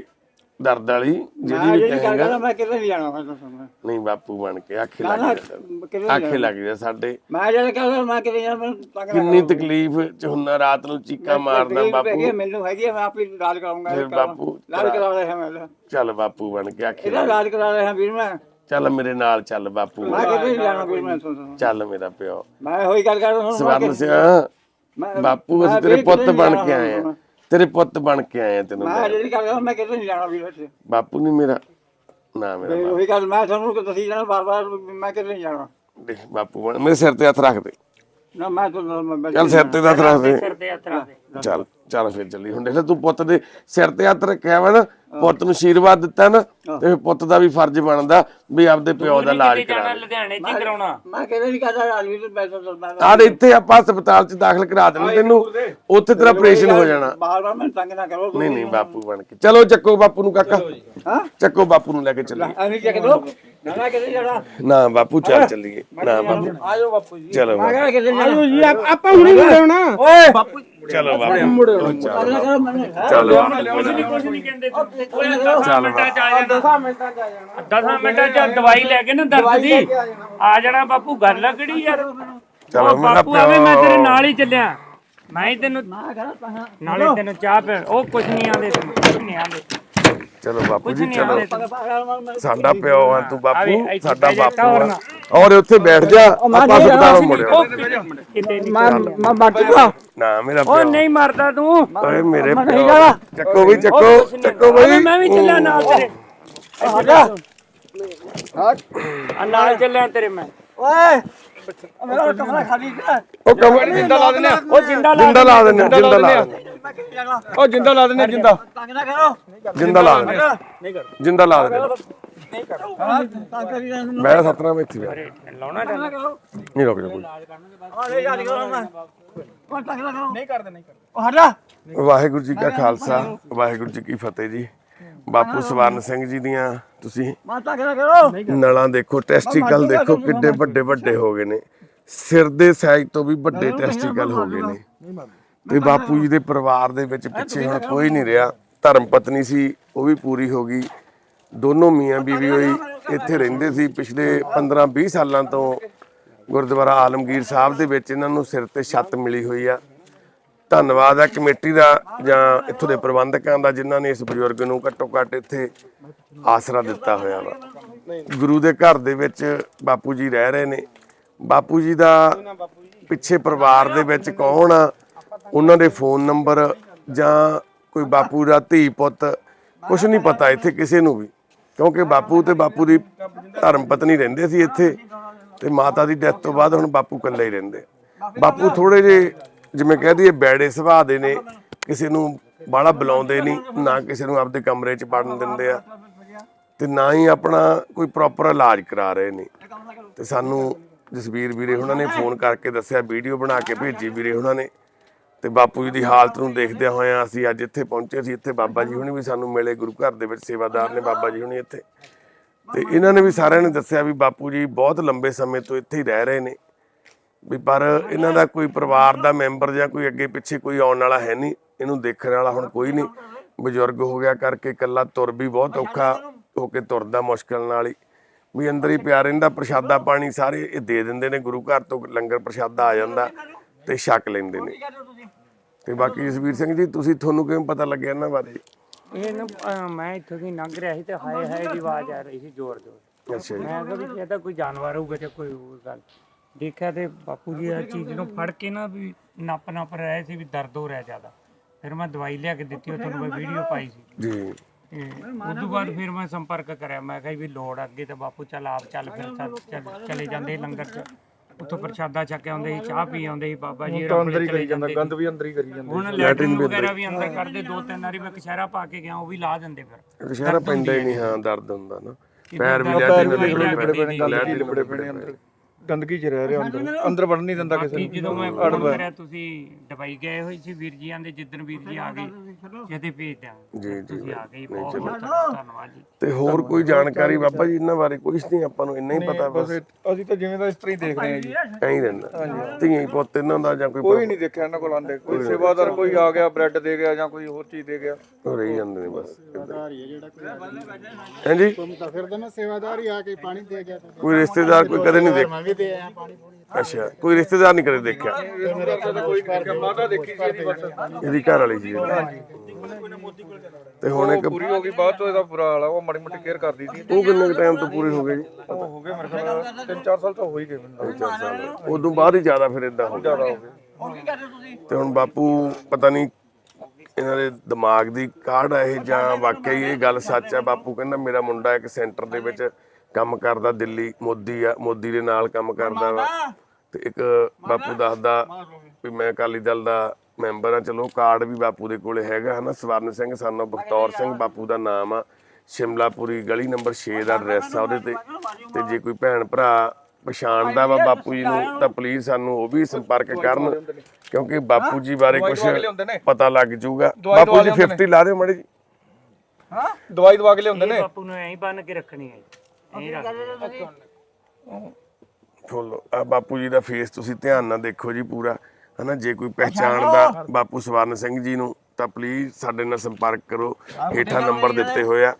ਦਰਦ ਵਾਲੀ ਜਿਹੜੀ ਮੈਂ ਵੀ ਕਹੇਗਾ ਕਰਦਾ ਮੈਂ ਕਿਤੇ ਨਹੀਂ ਜਾਣਾ ਮੈਂ ਤੁਹਾਨੂੰ ਨਹੀਂ ਬਾਪੂ ਬਣ ਕੇ ਆਖੇ ਨਾ ਲੱਗ ਨਾ ਜਾ ਨਹੀਂ ਆਖੇ। ਲੱਗ ਜਾ ਸਾਡੇ। ਮੈਂ ਜਿਹੜਾ ਕਰਦਾ ਮੈਂ ਕਿਤੇ ਜਾਣਾ ਮੈਨੂੰ ਤੰਗ ਨਾ ਕਿੰਨੀ ਤਕਲੀਫ ਚ ਹੁੰਨਾ ਰਾਤ ਨੂੰ ਚੀਕਾਂ ਮਾਰਦਾ ਬਾਪੂ। ਮੈਨੂੰ ਹੈਗੀ ਹੈ, ਮੈਂ ਆਪੇ ਇਲਾਜ ਕਰਾਉਂਗਾ ਫਿਰ ਬਾਪੂ ਇਲਾਜ ਕਰਾ ਰਿਹਾ ਮੈਂ ਇਹਦਾ ਚੱਲ ਬਾਪੂ ਬਣ ਕੇ ਆਖੇ ਇਹਦਾ ਲੱਗ ਇਲਾਜ ਕਰਾ ਰਿਹਾ ਵੀਰ ਮੈਂ। ਚੱਲ ਮੇਰੇ ਨਾਲ ਚੱਲ ਬਾਪੂ। ਮੈਂ ਨਹੀਂ ਜਾਣਾ ਮੈਂ ਚੱਲ ਮੇਰਾ ਪਿਓ। ਮੈਂ ਹੋਈ ਗੱਲ ਤੁਹਾਨੂੰ ਮੈਂ ਸਵਰਨ ਸਿੰਘ ਮੈਂ- ਬਾਪੂ ਮੈਂ ਅਸੀਂ ਤੇਰੇ ਪੁੱਤ ਬਣ ਕੇ ਆਏ ਜਾਣਾ ਆ ਤੇਰੇ ਪੁੱਤ ਬਣ ਕੇ ਆਏ ਆ ਤੈਨੂੰ ਮੈਂ ਲੈਣ। ਜਿਹੜੀ ਗੱਲ ਕਰਦਾ ਮੈਂ ਕਿਤੇ ਨਹੀਂ ਜਾਣਾ ਵੀਰ ਇੱਥੇ ਬਾਪੂ ਨਹੀਂ ਮੇਰਾ ਨਾ ਮੇਰਾ ਤੇ ਉਹੀ ਗੱਲ ਮੈਂ ਤੁਹਾਨੂੰ ਦੱਸੀ ਜਾਣਾ ਬਾਰ ਬਾਰ ਮੈਂ ਕਿਤੇ ਨਹੀਂ ਜਾਣਾ। ਬਾਪ। ਦੇਖ ਬਾਪੂ ਬਣ ਮੇਰੇ ਸਿਰ ਤੇ ਹੱਥ ਰੱਖ ਦੇ। ਨਾ ਮੈਂ ਤੁਹਾਨੂੰ ਮੈਂ ਚੱਲ ਸਿਰ ਤੇ ਹੱਥ ਰੱਖ ਦੇ। ਸਿਰ ਤੇ ਹੱਥ ਰੱਖ ਦੇ। ਚੱਲ। ਚੱਲ ਫਿਰ ਚੱਲੀ। ਹੁਣ ਦੇਖ ਲੈ ਤੂੰ ਪੁੱਤ ਦੇ ਸਿਰ ਤੇ ਹੱਥ ਰੱਖਿਆ ਵਾ ਨਾ ਪੁੱਤ ਨੂੰ ਆਸ਼ੀਰਵਾਦ ਦਿੱਤਾ ਨਾ ਤੇ ਫਿਰ ਪੁੱਤ ਦਾ ਵੀ ਫਰਜ਼ ਬਣਦਾ ਵੀ ਆਪਦੇ ਪਿਓ ਦਾ ਇਲਾਜ ਕਿਤੇ ਕਰਾ ਜਾਣਾ ਲੁਧਿਆਣੇ ਚ ਹੀ ਕਰਾਉਣਾ। ਮੈਂ ਕਿਤੇ ਨਹੀਂ ਕਰਦਾ ਰਾਜਵੀਰ ਮੈਂ ਤਾਂ ਮੈਂ ਆਹ ਇੱਥੇ ਆਪਾਂ ਹਸਪਤਾਲ 'ਚ ਦਾਖਲ ਕਰਾ ਦੇਣਾ ਤੈਨੂੰ ਉੱਥੇ ਤੇਰਾ ਆਪਰੇਸ਼ਨ ਹੋ ਜਾਣਾ। ਬਾਰ ਬਾਰ ਮੈਨੂੰ ਤੰਗ ਨਾ ਕਰੋ ਨਹੀਂ ਨਹੀਂ ਬਾਪੂ ਬਣ ਕੇ। ਚਲੋ ਚੱਕੋ ਬਾਪੂ ਨੂੰ ਕਾਕਾ। ਹਾਂ? ਚੱਕੋ ਬਾਪੂ ਨੂੰ ਲੈ ਕੇ ਚੱਲੀਏ। ਐਵੇਂ ਚੱਕ ਦੋ। ਨਾ ਨਾ ਕਿਤੇ ਜਾਣਾ। ਨਾ ਬਾਪੂ ਚੱਲ ਚੱਲੀਏ। ਨਾ ਬਾਪੂ। ਆਜੋ ਬਾਪੂ ਜੀ। ਚਲੋ ਮੈਂ ਬਾਪੂ। ਕਿਹਾ ਕਿਤੇ ਜਾਣਾ। ਜੀ ਆਪਾਂ ਹੁਣੇ ਮੁੜੇ ਹੋਣਾ ਓਏ। ਬਾਪੂ ਚਲੋ ਮੈਨੂੰ ਚਲੋ ਕੁਝ ਨਹੀਂ ਕੁਝ ਨਹੀਂ ਕਹਿੰਦੇ ਓਏ 10 ਮਿੰਟਾਂ ਚ ਆ ਜਾਣਾ। 10 ਮਿੰਟਾਂ ਚ ਆ ਜਾਣਾ। 10 ਮਿੰਟਾਂ ਚ ਦਵਾਈ ਲੈ ਕੇ ਨਾ ਦਰਦ ਦੀ। ਆ ਜਾਣਾ ਬਾਪੂ ਗੱਲ ਲੱਗੜੀ ਯਾਰ? ਚਲੋ ਬਾਪੂ ਆਵੇ ਮੈਂ ਤੇਰੇ ਨਾਲ ਹੀ ਚੱਲਿਆ। ਮੈਂ ਹੀ ਤੈਨੂੰ ਨਾਲੇ ਤੈਨੂੰ ਚਾਹ ਪੈ ਉਹ ਕੁਝ ਨਹੀਂ ਆਂਦੇ ਤੈਨੂੰ ਕੁਝ ਨਹੀਂ ਆਂਦੇ ਚਲੋ ਬਾਪੂ ਜੀ ਚਲੋ। ਸਾਡਾ ਪਿਓ ਆ ਤੂੰ ਬਾਪੂ ਸਾਡਾ ਜਾ, ਬਾਪੂ ਆ। ਔਰ ਉੱਥੇ ਬੈਠ ਜਾ ਆਪਾਂ ਹਸਪਤਾਲੋਂ ਉਹ ਨਹੀਂ ਮੈਂ ਮੈਂ ਚੁੱਕਾ ਨਾ ਮੇਰਾ ਉਹ ਪਿਓ। ਨਹੀਂ ਮਰਦਾ ਤੂੰ। ਓਏ ਮੇਰੇ ਪਿਓ। ਚੱਕੋ ਵੀ ਉਹ ਚੱਕੋ ਚੱਕੋ। ਬਈ। ਮੈਂ ਵੀ ਚੱਲਿਆ ਨਾਲ ਤੇਰੇ। ਹਟਾ ਆ ਨਾਲ ਚੱਲਿਆ ਤੇਰੇ ਮੈਂ। ਓਏ। ਮੇਰਾ ਕਮਰਾ ਖਾਲੀ ਹੈ ਉਹ ਕਮਰ ਜਿੰਦਾ ਲਾ ਦਿੰਦੇ ਆ। ਉਹ ਜਿੰਦਾ ਲਾ ਜਿੰਦਾ ਲਾ ਦਿੰਦੇ ਜਿੰਦਾ ਲਾ ਦਿੰਦੇ ਮੈਂ ਕਿੱਥੇ ਜਾਣਾ ਉਹ ਜਿੰਦਾ ਲਾ ਦਿੰਦੇ ਆ, ਜਿੰਦਾ। ਤੰਗ ਨਾ ਕਰੋ। ਜਿੰਦਾ ਲਾ ਦਿੰਦੇ ਨਹੀਂ ਕਰ ਜਿੰਦਾ ਲਾ ਦਿੰਦੇ ਹਾਂ ਤੰਗ ਕਰੀ ਜਾਂਦੇ ਨੂੰ। ਮੈਂ ਸਤਨਾਮ ਇੱਥੇ ਪਿਆ। ਲਾਉਣਾ ਚੱਲ ਕਰੋ। ਨਹੀਂ ਰੁਕ ਜਾ ਕੋਈ। ਆ ਲੈ ਯਾਰ ਕਰੋ ਨਾ ਉਹ ਤੰਗ ਨਾ ਕਰੋ। ਨਹੀਂ ਕਰਦੇ ਨਹੀਂ ਕਰਦੇ। ਉਹ ਹਟਾ ਵਾਹਿਗੁਰੂ ਜੀ ਕਾ ਖਾਲਸਾ ਵਾਹਿਗੁਰੂ ਜੀ ਕੀ ਫਤਿਹ ਜੀ। ਬਾਪੂ ਸਵਰਨ ਸਿੰਘ ਜੀ ਦੀਆਂ ਤੁਸੀਂ ਮੈਂ ਤੰਗ ਨਾ ਕਰੋ ਨਲਾਂ ਦੇਖੋ ਟੈਸਟੀਕਲ ਦੇਖੋ ਕਿੱਡੇ ਵੱਡੇ ਵੱਡੇ ਹੋ ਗਏ ਨੇ। ਸਿਰ ਦੇ ਸਾਈਜ਼ ਤੋਂ ਵੀ ਵੱਡੇ ਟੈਸਟੀਕਲ ਹੋ ਗਏ ਨੇ। ਤੇ ਬਾਪੂ ਜੀ ਦੇ ਪਰਿਵਾਰ ਦੇ ਵਿੱਚ ਪਿੱਛੇ ਹੁਣ ਕੋਈ ਨਹੀਂ ਰਿਹਾ। ਧਰਮ ਪਤਨੀ ਸੀ ਉਹ ਵੀ ਪੂਰੀ ਹੋ ਗਈ। ਦੋਨੋਂ ਮੀਆਂ ਬੀਵੀ ਹੋਈ ਇੱਥੇ ਰਹਿੰਦੇ ਸੀ। ਪਿਛਲੇ 15 20 ਸਾਲਾਂ ਤੋਂ ਗੁਰਦੁਆਰਾ ਆਲਮਗੀਰ ਸਾਹਿਬ ਦੇ ਵਿੱਚ ਇਹਨਾਂ ਨੂੰ ਸਿਰ ਤੇ ਛੱਤ ਮਿਲੀ ਹੋਈ ਆ। ਧੰਨਵਾਦ ਹੈ ਕਮੇਟੀ ਦਾ ਜਾਂ ਇੱਥੋਂ ਦੇ ਪ੍ਰਬੰਧਕਾਂ ਦਾ ਜਿਨ੍ਹਾਂ ਨੇ ਇਸ ਬਜ਼ੁਰਗ ਨੂੰ ਘੱਟੋ ਘੱਟ ਇੱਥੇ ਆਸਰਾ ਦਿੱਤਾ ਹੋਇਆ ਵਾ। ਗੁਰੂ ਦੇ ਘਰ ਦੇ ਵਿੱਚ ਬਾਪੂ ਜੀ ਰਹਿ ਰਹੇ ਨੇ। ਬਾਪੂ ਜੀ ਦਾ ਪਿੱਛੇ ਪਰਿਵਾਰ ਦੇ ਵਿੱਚ ਕੌਣ ਆ? ਉਹਨਾਂ ਦੇ ਫੋਨ ਨੰਬਰ ਜਾਂ ਕੋਈ ਬਾਪੂ ਦਾ ਧੀ ਪੁੱਤ? ਕੁਝ ਨਹੀਂ ਪਤਾ ਇੱਥੇ ਕਿਸੇ ਨੂੰ ਵੀ। ਕਿਉਂਕਿ ਬਾਪੂ ਤੇ ਬਾਪੂ ਦੀ ਧਰਮ ਪਤਨੀ ਰਹਿੰਦੇ ਸੀ ਇੱਥੇ ਤੇ ਮਾਤਾ ਦੀ ਡੈਥ ਤੋਂ ਬਾਅਦ ਹੁਣ ਬਾਪੂ ਇਕੱਲੇ ਹੀ ਰਹਿੰਦੇ। ਬਾਪੂ ਥੋੜੇ ਜੇ ਜਿਵੇਂ ਕਹਿ ਦਈਏ ਬੈੜੇ ਸੁਭਾਅ ਦੇ ਨੇ, ਕਿਸੇ ਨੂੰ ਬਾਹਲਾ ਬੁਲਾਉਂਦੇ ਨਹੀਂ, ਨਾ ਕਿਸੇ ਨੂੰ ਆਪਦੇ ਕਮਰੇ 'ਚ ਵੜਨ ਦਿੰਦੇ ਆ ਤੇ ਨਾ ਹੀ ਆਪਣਾ ਕੋਈ ਪ੍ਰੋਪਰ ਇਲਾਜ ਕਰਾ ਰਹੇ ਨੇ। ਤੇ ਸਾਨੂੰ ਜਸਵੀਰ ਵੀਰੇ ਉਹਨਾਂ ਨੇ ਫੋਨ ਕਰਕੇ ਦੱਸਿਆ, ਵੀਡੀਓ ਬਣਾ ਕੇ ਭੇਜੀ ਵੀਰੇ ਉਹਨਾਂ ਨੇ। ਤੇ ਬਾਪੂ ਜੀ ਦੀ ਹਾਲਤ ਨੂੰ ਦੇਖਦਿਆਂ ਹੋਇਆਂ ਅਸੀਂ ਅੱਜ ਇੱਥੇ ਪਹੁੰਚੇ ਸੀ ਇੱਥੇ ਬਾਬਾ ਜੀ ਹੁਣੀ ਵੀ ਸਾਨੂੰ ਮਿਲੇ, ਗੁਰੂ ਘਰ ਦੇ ਵਿੱਚ ਸੇਵਾਦਾਰ ਨੇ ਬਾਬਾ ਜੀ ਹੁਣੀ ਇੱਥੇ। ਤੇ ਇਹਨਾਂ ਨੇ ਵੀ ਸਾਰਿਆਂ ਨੇ ਦੱਸਿਆ ਵੀ ਬਾਪੂ ਜੀ ਬਹੁਤ ਲੰਬੇ ਸਮੇਂ ਤੋਂ ਇੱਥੇ ਹੀ ਰਹਿ ਰਹੇ ਨੇ। ਵੀ ਪਰ ਇਹਨਾਂ ਦਾ ਕੋਈ ਪਰਿਵਾਰ ਦਾ ਮੈਂਬਰ ਜਾਂ ਕੋਈ ਅੱਗੇ ਪਿੱਛੇ ਕੋਈ ਆਉਣ ਵਾਲਾ ਹੈ ਨਹੀਂ ਇਹਨੂੰ ਦੇਖਣ ਵਾਲਾ ਹੁਣ ਕੋਈ ਨਹੀਂ। ਬਜ਼ੁਰਗ ਹੋ ਗਿਆ ਕਰਕੇ ਇਕੱਲਾ ਤੁਰ ਵੀ ਬਹੁਤ ਔਖਾ ਹੋ ਕੇ ਤੁਰਦਾ ਮੁਸ਼ਕਲ ਨਾਲ ਹੀ। ਵੀ ਅੰਦਰ ਹੀ ਪਿਆ ਰਹਿੰਦਾ ਪ੍ਰਸ਼ਾਦਾ ਪਾਣੀ ਸਾਰੇ ਇਹ ਦੇ ਦਿੰਦੇ ਨੇ ਗੁਰੂ ਘਰ ਤੋਂ ਲੰਗਰ ਪ੍ਰਸ਼ਾਦਾ ਆ ਜਾਂਦਾ ਤੇ ਛਕ ਲੈਂਦੇ ਨੇ। ਤੇ ਬਾਕੀ ਜਸਵੀਰ ਸਿੰਘ ਜੀ ਤੁਸੀਂ ਤੁਹਾਨੂੰ ਕਿਵੇਂ ਪਤਾ ਲੱਗਿਆ ਇਹਨਾਂ ਬਾਰੇ? ਇਹ ਨਾ ਅਹ ਮੈਂ ਇੱਥੋਂ ਦੀ ਲੰਘ ਰਿਹਾ ਸੀ ਤੇ ਹਾਏ ਹਾਏ ਦੀ ਆਵਾਜ਼ ਆ ਰਹੀ ਸੀ ਜ਼ੋਰ ਜ਼ੋਰ ਅੱਛਾ ਜੀ। ਮੈਂ ਕਿਹਾ ਵੀ ਇਹ ਤਾਂ ਕੋਈ ਜਾਨਵਰ ਹੋਊਗਾ ਜਾਂ ਕੋਈ ਹੋਰ ਗੱਲ। ਦੇਖਿਆ ਤੇ ਬਾਪੂ ਜੀ ਆ ਚੀਜ਼ ਨੂੰ ਫੜ ਕੇ ਨਾ ਵੀ ਨੱਪ ਨੱਪ ਰਹੇ ਸੀ ਵੀ ਦਰਦ ਹੋ ਰਿਹਾ ਜ਼ਿਆਦਾ। ਫਿਰ ਮੈਂ ਦਵਾਈ ਲਿਆ ਕੇ ਦਿੱਤੀ ਉਹ ਤੁਹਾਨੂੰ ਮੈਂ ਵੀਡੀਓ ਪਾਈ ਸੀ। ਜੀ। ਉਸ ਤੋਂ ਬਾਅਦ ਫਿਰ ਮੈਂ ਸੰਪਰਕ ਕਰਿਆ ਮੈਂ ਕਿਹਾ ਵੀ ਲੋੜ ਆ ਅੱਗੇ ਤੇ ਬਾਪੂ ਚੱਲ ਆਪ ਚੱਲ ਫਿਰ ਚੱਲ- ਜਾਂਦੇ ਲੰਗਰ ਚ। ਉੱਥੋਂ ਪ੍ਰਸ਼ਾਦਾ ਛਕ ਕੇ ਆਉਂਦੇ ਸੀ ਚਾਹ ਪੀ ਆਉਂਦੇ ਸੀ ਬਾਬਾ ਜੀ ਤਾਂ ਅੰਦਰ ਹੀ ਕਰੀ ਜਾਂਦਾ ਗੰਦ ਵੀ ਅੰਦਰ ਹੀ ਕਰੀ ਜਾਂਦਾ ਹੁਣ ਲੈਟਰਿੰਗ ਵਗੈਰਾ ਵੀ ਅੰਦਰ ਕਰਦੇ ਦੋ ਤਿੰਨ ਵਾਰੀ ਮੈਂ ਕਸ਼ਹਿਰਾ ਪਾ ਕੇ ਗਿਆ ਉਹ ਵੀ ਲਾ ਦਿੰਦੇ ਫਿਰ। ਦੁਸ਼ਹਿਰਾ ਪੈਂਦਾ ਹੀ ਨਹੀਂ ਹਾਂ। ਦਰਦ ਹੁੰਦਾ ਨਾ। ਪੈਰ ਵੀ ਵੀ ਦੇ ਲਿਬੜੇ ਪੈਣੇ ਲੈਟਿਨ ਲਿਬੜੇ ਨੇ ਅੰਦਰ। ਗੰਦਗੀ 'ਚ ਰਹਿ ਰਿਹਾ ਅੰਦਰ। ਅੰਦਰ ਵੜਨ ਨਹੀਂ ਦਿੰਦਾ ਕਿਸੇ ਕਿ ਨੂੰ। ਜਦੋਂ ਮੈਂ ਫੋਨ ਕਰਿਆ ਤੁਸੀਂ ਦਵਾਈ ਗਏ ਹੋਈ ਸੀ ਵੀਰ ਜੀ ਆਂਦੇ ਜਿੱਦਣ ਵੀਰ ਜੀ ਆ ਗਏ ਜਦੇ ਭੇਜ ਦਿਆਂਗੇ ਜੀ ਜੀ ਤੁਸੀਂ ਆ ਗਏ ਬਹੁਤ ਬਹੁਤ ਧੰਨਵਾਦ ਜੀ। ਤੇ ਹੋਰ ਕੋਈ ਜਾਣਕਾਰੀ ਬਾਬਾ ਜੀ ਇਹਨਾਂ ਬਾਰੇ ਕੁਝ ਨਹੀਂ ਆਪਾਂ ਨੂੰ ਇੰਨਾ ਹੀ ਪਤਾ ਬਸ ਬਸ। ਇਹ- ਅਸੀਂ ਤਾਂ ਜਿਵੇਂ ਦਾ ਇਸ ਤਰ੍ਹਾਂ ਹੀ ਦੇਖ ਰਹੇ ਹਾਂ ਜੀ। ਐਂ ਹੀ ਰਹਿੰਦਾ। ਧੀਆਂ ਹੀ ਪੁੱਤ ਇਹਨਾਂ ਦਾ ਜਾਂ ਕੋਈ ਕੋਈ ਨਹੀਂ ਦੇਖਿਆ ਇਹਨਾਂ ਕੋਲ ਆਂਦੇ ਕੋਈ ਸੇਵਾਦਾਰ ਕੋਈ ਆ ਗਿਆ ਬ੍ਰੈਡ ਦੇ ਗਿਆ ਜਾਂ ਕੋਈ ਹੋਰ ਚੀਜ਼ ਦੇ ਗਿਆ। ਉਹ ਰਹੀ ਜਾਂਦੇ ਨੇ ਬਸ ਹਾਂਜੀ ਤਾਂ ਫਿਰ ਤਾਂ ਮੈਂ ਸੇਵਾਦਾਰ ਹੀ ਆ ਕੇ ਪਾਣੀ ਦੇ ਗਿਆ। ਕੋਈ ਰਿਸ਼ਤੇਦਾਰ ਕੋਈ ਕਦੇ ਨਹੀਂ ਦੇਖ ਮੈਂ ਵੀ ਦੇ ਆਇਆ ਪਾਣੀ ਪੂਣੀ ਅੱਛਾ ਕੋਈ ਰਿਸ਼ਤੇਦਾਰ ਨਹੀਂ ਕਦੇ ਦੇਖਿਆ? ਕੋਈ ਦੇਖਿਆ ਮਾਤਾ ਦੇਖੀ ਸੀ ਇਹਦੀ ਬਸ ਇਹਦੀ ਘਰ ਵਾਲੀ ਸੀ ਇਹਦੀ। ਤੇ ਹੁਣ ਇੱਕ ਪੂਰੀ ਹੋ ਗਈ ਬਾਅਦ ਤੋਂ ਇਹਦਾ ਬੁਰਾ ਹਾਲ ਆ ਉਹ ਮਾੜੀ ਮੋਟੀ ਕੇਅਰ ਕਰਦੀ ਸੀ। ਉਹ ਕਿੰਨੇ ਟਾਈਮ ਤੋਂ ਪੂਰੇ ਹੋ ਗਏ ਜੀ ਉਹ ਹੋ ਗਏ ਮੇਰੇ ਖਿਆਲ 3-4 ਸਾਲ ਤਾਂ ਹੋ ਹੀ ਗਏ ਮੈਨੂੰ ਚਾਰ ਸਾਲ। ਉਦੋਂ ਬਾਅਦ ਹੀ ਜ਼ਿਆਦਾ ਫਿਰ ਇਦਾਂ ਹੋ ਗਿਆ ਜ਼ਿਆਦਾ ਹੋ ਗਏ। ਤੇ ਹੁਣ ਬਾਪੂ ਪਤਾ ਨਹੀਂ ਇਹਨਾਂ ਦੇ ਦਿਮਾਗ ਦੀ ਕਾਢ ਹੈ ਇਹ ਜਾਂ ਵਾਕਈ ਇਹ ਗੱਲ ਸੱਚ ਹੈ ਬਾਪੂ ਕਹਿੰਦਾ ਮੇਰਾ ਮੁੰਡਾ ਇੱਕ ਸੈਂਟਰ ਦੇ ਵਿੱਚ ਕੰਮ ਕਰਦਾ ਦਿੱਲੀ ਮੋਦੀ ਆ ਮੋਦੀ ਦੇ ਨਾਲ ਕੰਮ ਕਰਦਾ ਵਾ। ਤੇ ਇੱਕ ਬਾਪੂ ਦੱਸਦਾ ਵੀ ਮੈਂ ਅਕਾਲੀ ਦਲ ਦਾ ਮੈਂਬਰ ਆ ਚਲੋ ਕਾਰਡ ਵੀ ਬਾਪੂ ਦੇ ਕੋਲੇ ਹੈਗਾ ਹਨਾ? ਸਵਰਨ ਸਿੰਘ ਸਾਨੂੰ ਬਖਤੌਰ ਸਿੰਘ ਬਾਪੂ ਦਾ ਨਾਮ ਆ। ਸ਼ਿਮਲਾਪੁਰੀ ਗਲੀ ਨੰਬਰ 6 ਦਾ ਐਡਰੈਸ ਆ ਉਹਦੇ ਤੇ। ਤੇ ਜੇ ਕੋਈ ਭੈਣ ਭਰਾ ਪਛਾਣਦਾ ਵਾ ਬਾਪੂ ਜੀ ਨੂੰ ਤਾਂ ਪਲੀਜ਼ ਸਾਨੂੰ ਉਹ ਵੀ ਸੰਪਰਕ ਕਰਨ ਕਿਉਂਕਿ ਬਾਪੂ ਜੀ ਬਾਰੇ ਕੁਝ ਪਤਾ ਲੱਗ ਜਾਊਗਾ। ਦਵਾਈ ਬਾਪੂ ਜੀ ਦਵਾ 50 ਲਾ ਦਿਓ ਮੜੇ ਜੀ ਦਵਾਈ ਦਵਾ ਕੇ ਲਿਆਉਂਦੇ ਨੇ? ਬਾਪੂ ਨੂੰ ਐਂ ਹੀ ਬੰਨ ਕੇ ਰੱਖਣੀ ਹੈ। ਫੁੱਲ ਆ ਬਾਪੂ ਜੀ ਦਾ ਫੇਸ ਤੁਸੀਂ ਧਿਆਨ ਨਾਲ ਦੇਖੋ ਜੀ ਪੂਰਾ। ਹਨਾ ਜੇ ਕੋਈ ਪਹਿਚਾਣਦਾ ਬਾਪੂ ਸਵਰਨ ਸਿੰਘ ਜੀ ਨੂੰ ਤਾਂ ਪਲੀਜ਼ ਸਾਡੇ ਨਾਲ ਸੰਪਰਕ ਕਰੋ। ਹੇਠਾਂ ਨੰਬਰ ਦਿੱਤੇ ਹੋਏ ਆ।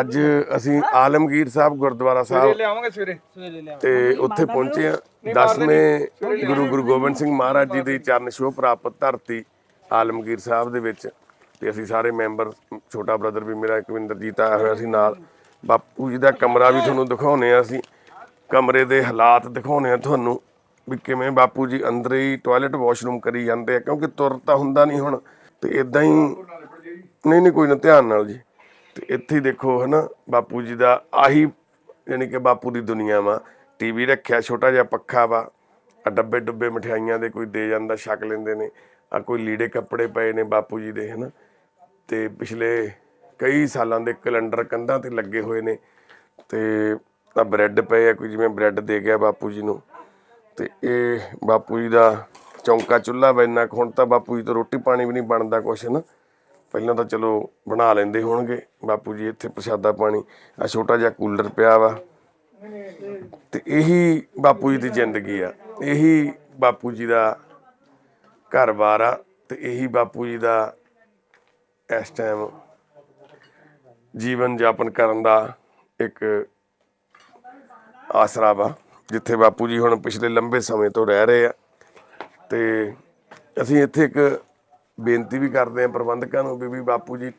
ਅੱਜ ਅਸੀਂ ਆਲਮਗੀਰ ਸਾਹਿਬ ਗੁਰਦੁਆਰਾ ਸਾਹਿਬ ਲਿਆਵਾਂਗੇ ਸਵੇਰੇ। ਤੇ ਉੱਥੇ ਪਹੁੰਚੇ ਆ। 10ਵੇਂ ਗੁਰੂ ਗੁਰੂ ਗੋਬਿੰਦ ਸਿੰਘ ਮਹਾਰਾਜ ਜੀ ਦੀ ਚਰਨ ਛੋਹ ਪ੍ਰਾਪਤ ਧਰਤੀ ਆਲਮਗੀਰ ਸਾਹਿਬ ਦੇ ਵਿੱਚ। ਤੇ ਅਸੀਂ ਸਾਰੇ ਮੈਂਬਰ ਛੋਟਾ ਬ੍ਰਦਰ ਵੀ ਮੇਰਾ ਇਕਵਿੰਦਰਜੀਤ ਆਇਆ ਹੋਇਆ ਸੀ ਨਾਲ। ਬਾਪੂ ਜੀ ਦਾ ਕਮਰਾ ਵੀ ਤੁਹਾਨੂੰ ਦਿਖਾਉਨੇ ਆ ਅਸੀਂ। ਕਮਰੇ ਦੇ ਹਾਲਾਤ ਦਿਖਾਉਨੇ ਆ ਤੁਹਾਨੂੰ ਵੀ ਕਿਵੇਂ ਬਾਪੂ ਜੀ ਅੰਦਰ ਹੀ ਟਾਇਲਟ ਵਾਸ਼ਰੂਮ ਕਰੀ ਜਾਂਦੇ ਆ, ਕਿਉਂਕਿ ਤੁਰ ਤਾਂ ਹੁੰਦਾ ਨਹੀਂ ਹੁਣ। ਤੇ ਇਦਾਂ ਹੀ ਨਹੀਂ ਨਹੀਂ, ਕੋਈ ਨਾ, ਧਿਆਨ ਨਾਲ ਜੀ। ਤੇ ਇੱਥੇ ਹੀ ਦੇਖੋ ਹਨਾ, ਬਾਪੂ ਜੀ ਦਾ ਆਹੀ ਯਾਨੀ ਕਿ ਬਾਪੂ ਦੀ ਦੁਨੀਆ ਵਾ। ਟੀਵੀ ਰੱਖਿਆ, ਛੋਟਾ ਜਿਹਾ ਪੱਖਾ ਵਾ। ਆ ਡੱਬੇ ਡੁੱਬੇ ਮਠਿਆਈਆਂ ਦੇ ਕੋਈ ਦੇ ਜਾਂਦਾ, ਛਕ ਲੈਂਦੇ ਨੇ। ਆ ਕੋਈ ਲੀੜੇ ਕੱਪੜੇ ਪਏ ਨੇ ਬਾਪੂ ਜੀ ਦੇ ਹਨਾ। ਤੇ ਪਿਛਲੇ ਕਈ ਸਾਲਾਂ ਦੇ ਕੈਲੰਡਰ ਕੰਧਾਂ ਤੇ ਲੱਗੇ ਹੋਏ ਨੇ ਤੇ ਤਾਂ ਬ੍ਰੈਡ ਪਏ ਆ ਕੋਈ ਜਿਵੇਂ ਬ੍ਰੈਡ ਦੇ ਗਿਆ ਬਾਪੂ ਜੀ ਨੂੰ ਤੇ ਇਹ ਬਾਪੂ ਜੀ ਦਾ ਚੌਂਕਾ ਚੁੱਲ੍ਹਾ ਵਾ ਇੰਨਾ ਕੁ, ਹੁਣ ਤਾਂ ਬਾਪੂ ਜੀ ਤੋਂ ਰੋਟੀ ਪਾਣੀ ਵੀ ਨਹੀਂ ਬਣਦਾ ਕੁਛ ਨਾ। ਪਹਿਲਾਂ ਤਾਂ ਚਲੋ ਬਣਾ ਲੈਂਦੇ ਹੋਣਗੇ, ਬਾਪੂ ਜੀ ਇੱਥੇ ਪ੍ਰਸ਼ਾਦਾ ਪਾਣੀ ਆ ਛੋਟਾ ਜਿਹਾ ਕੂਲਰ ਪਿਆ ਵਾ। ਤੇ ਇਹੀ ਬਾਪੂ ਜੀ ਦੀ ਜ਼ਿੰਦਗੀ ਆ, ਇਹੀ ਬਾਪੂ ਜੀ ਦਾ ਘਰ-ਬਾਰ ਆ ਤੇ ਇਹੀ ਬਾਪੂ ਜੀ ਦਾ ਇਸ ਟਾਈਮ ਜੀਵਨ ਜਾਪਨ ਕਰਨ ਦਾ ਇੱਕ ਆਸਰਾ ਵਾ ਜਿੱਥੇ ਬਾਪੂ ਜੀ ਹੁਣ ਪਿਛਲੇ ਲੰਬੇ ਸਮੇਂ ਤੋਂ ਰਹਿ ਰਹੇ ਆ। ਤੇ ਅਸੀਂ ਇੱਥੇ ਇੱਕ ਬੇਨਤੀ ਵੀ ਕਰਦੇ ਆ ਪ੍ਰਬੰਧਕਾਂ ਨੂੰ ਵੀ ਵੀ ਬਾਪੂ ਜੀ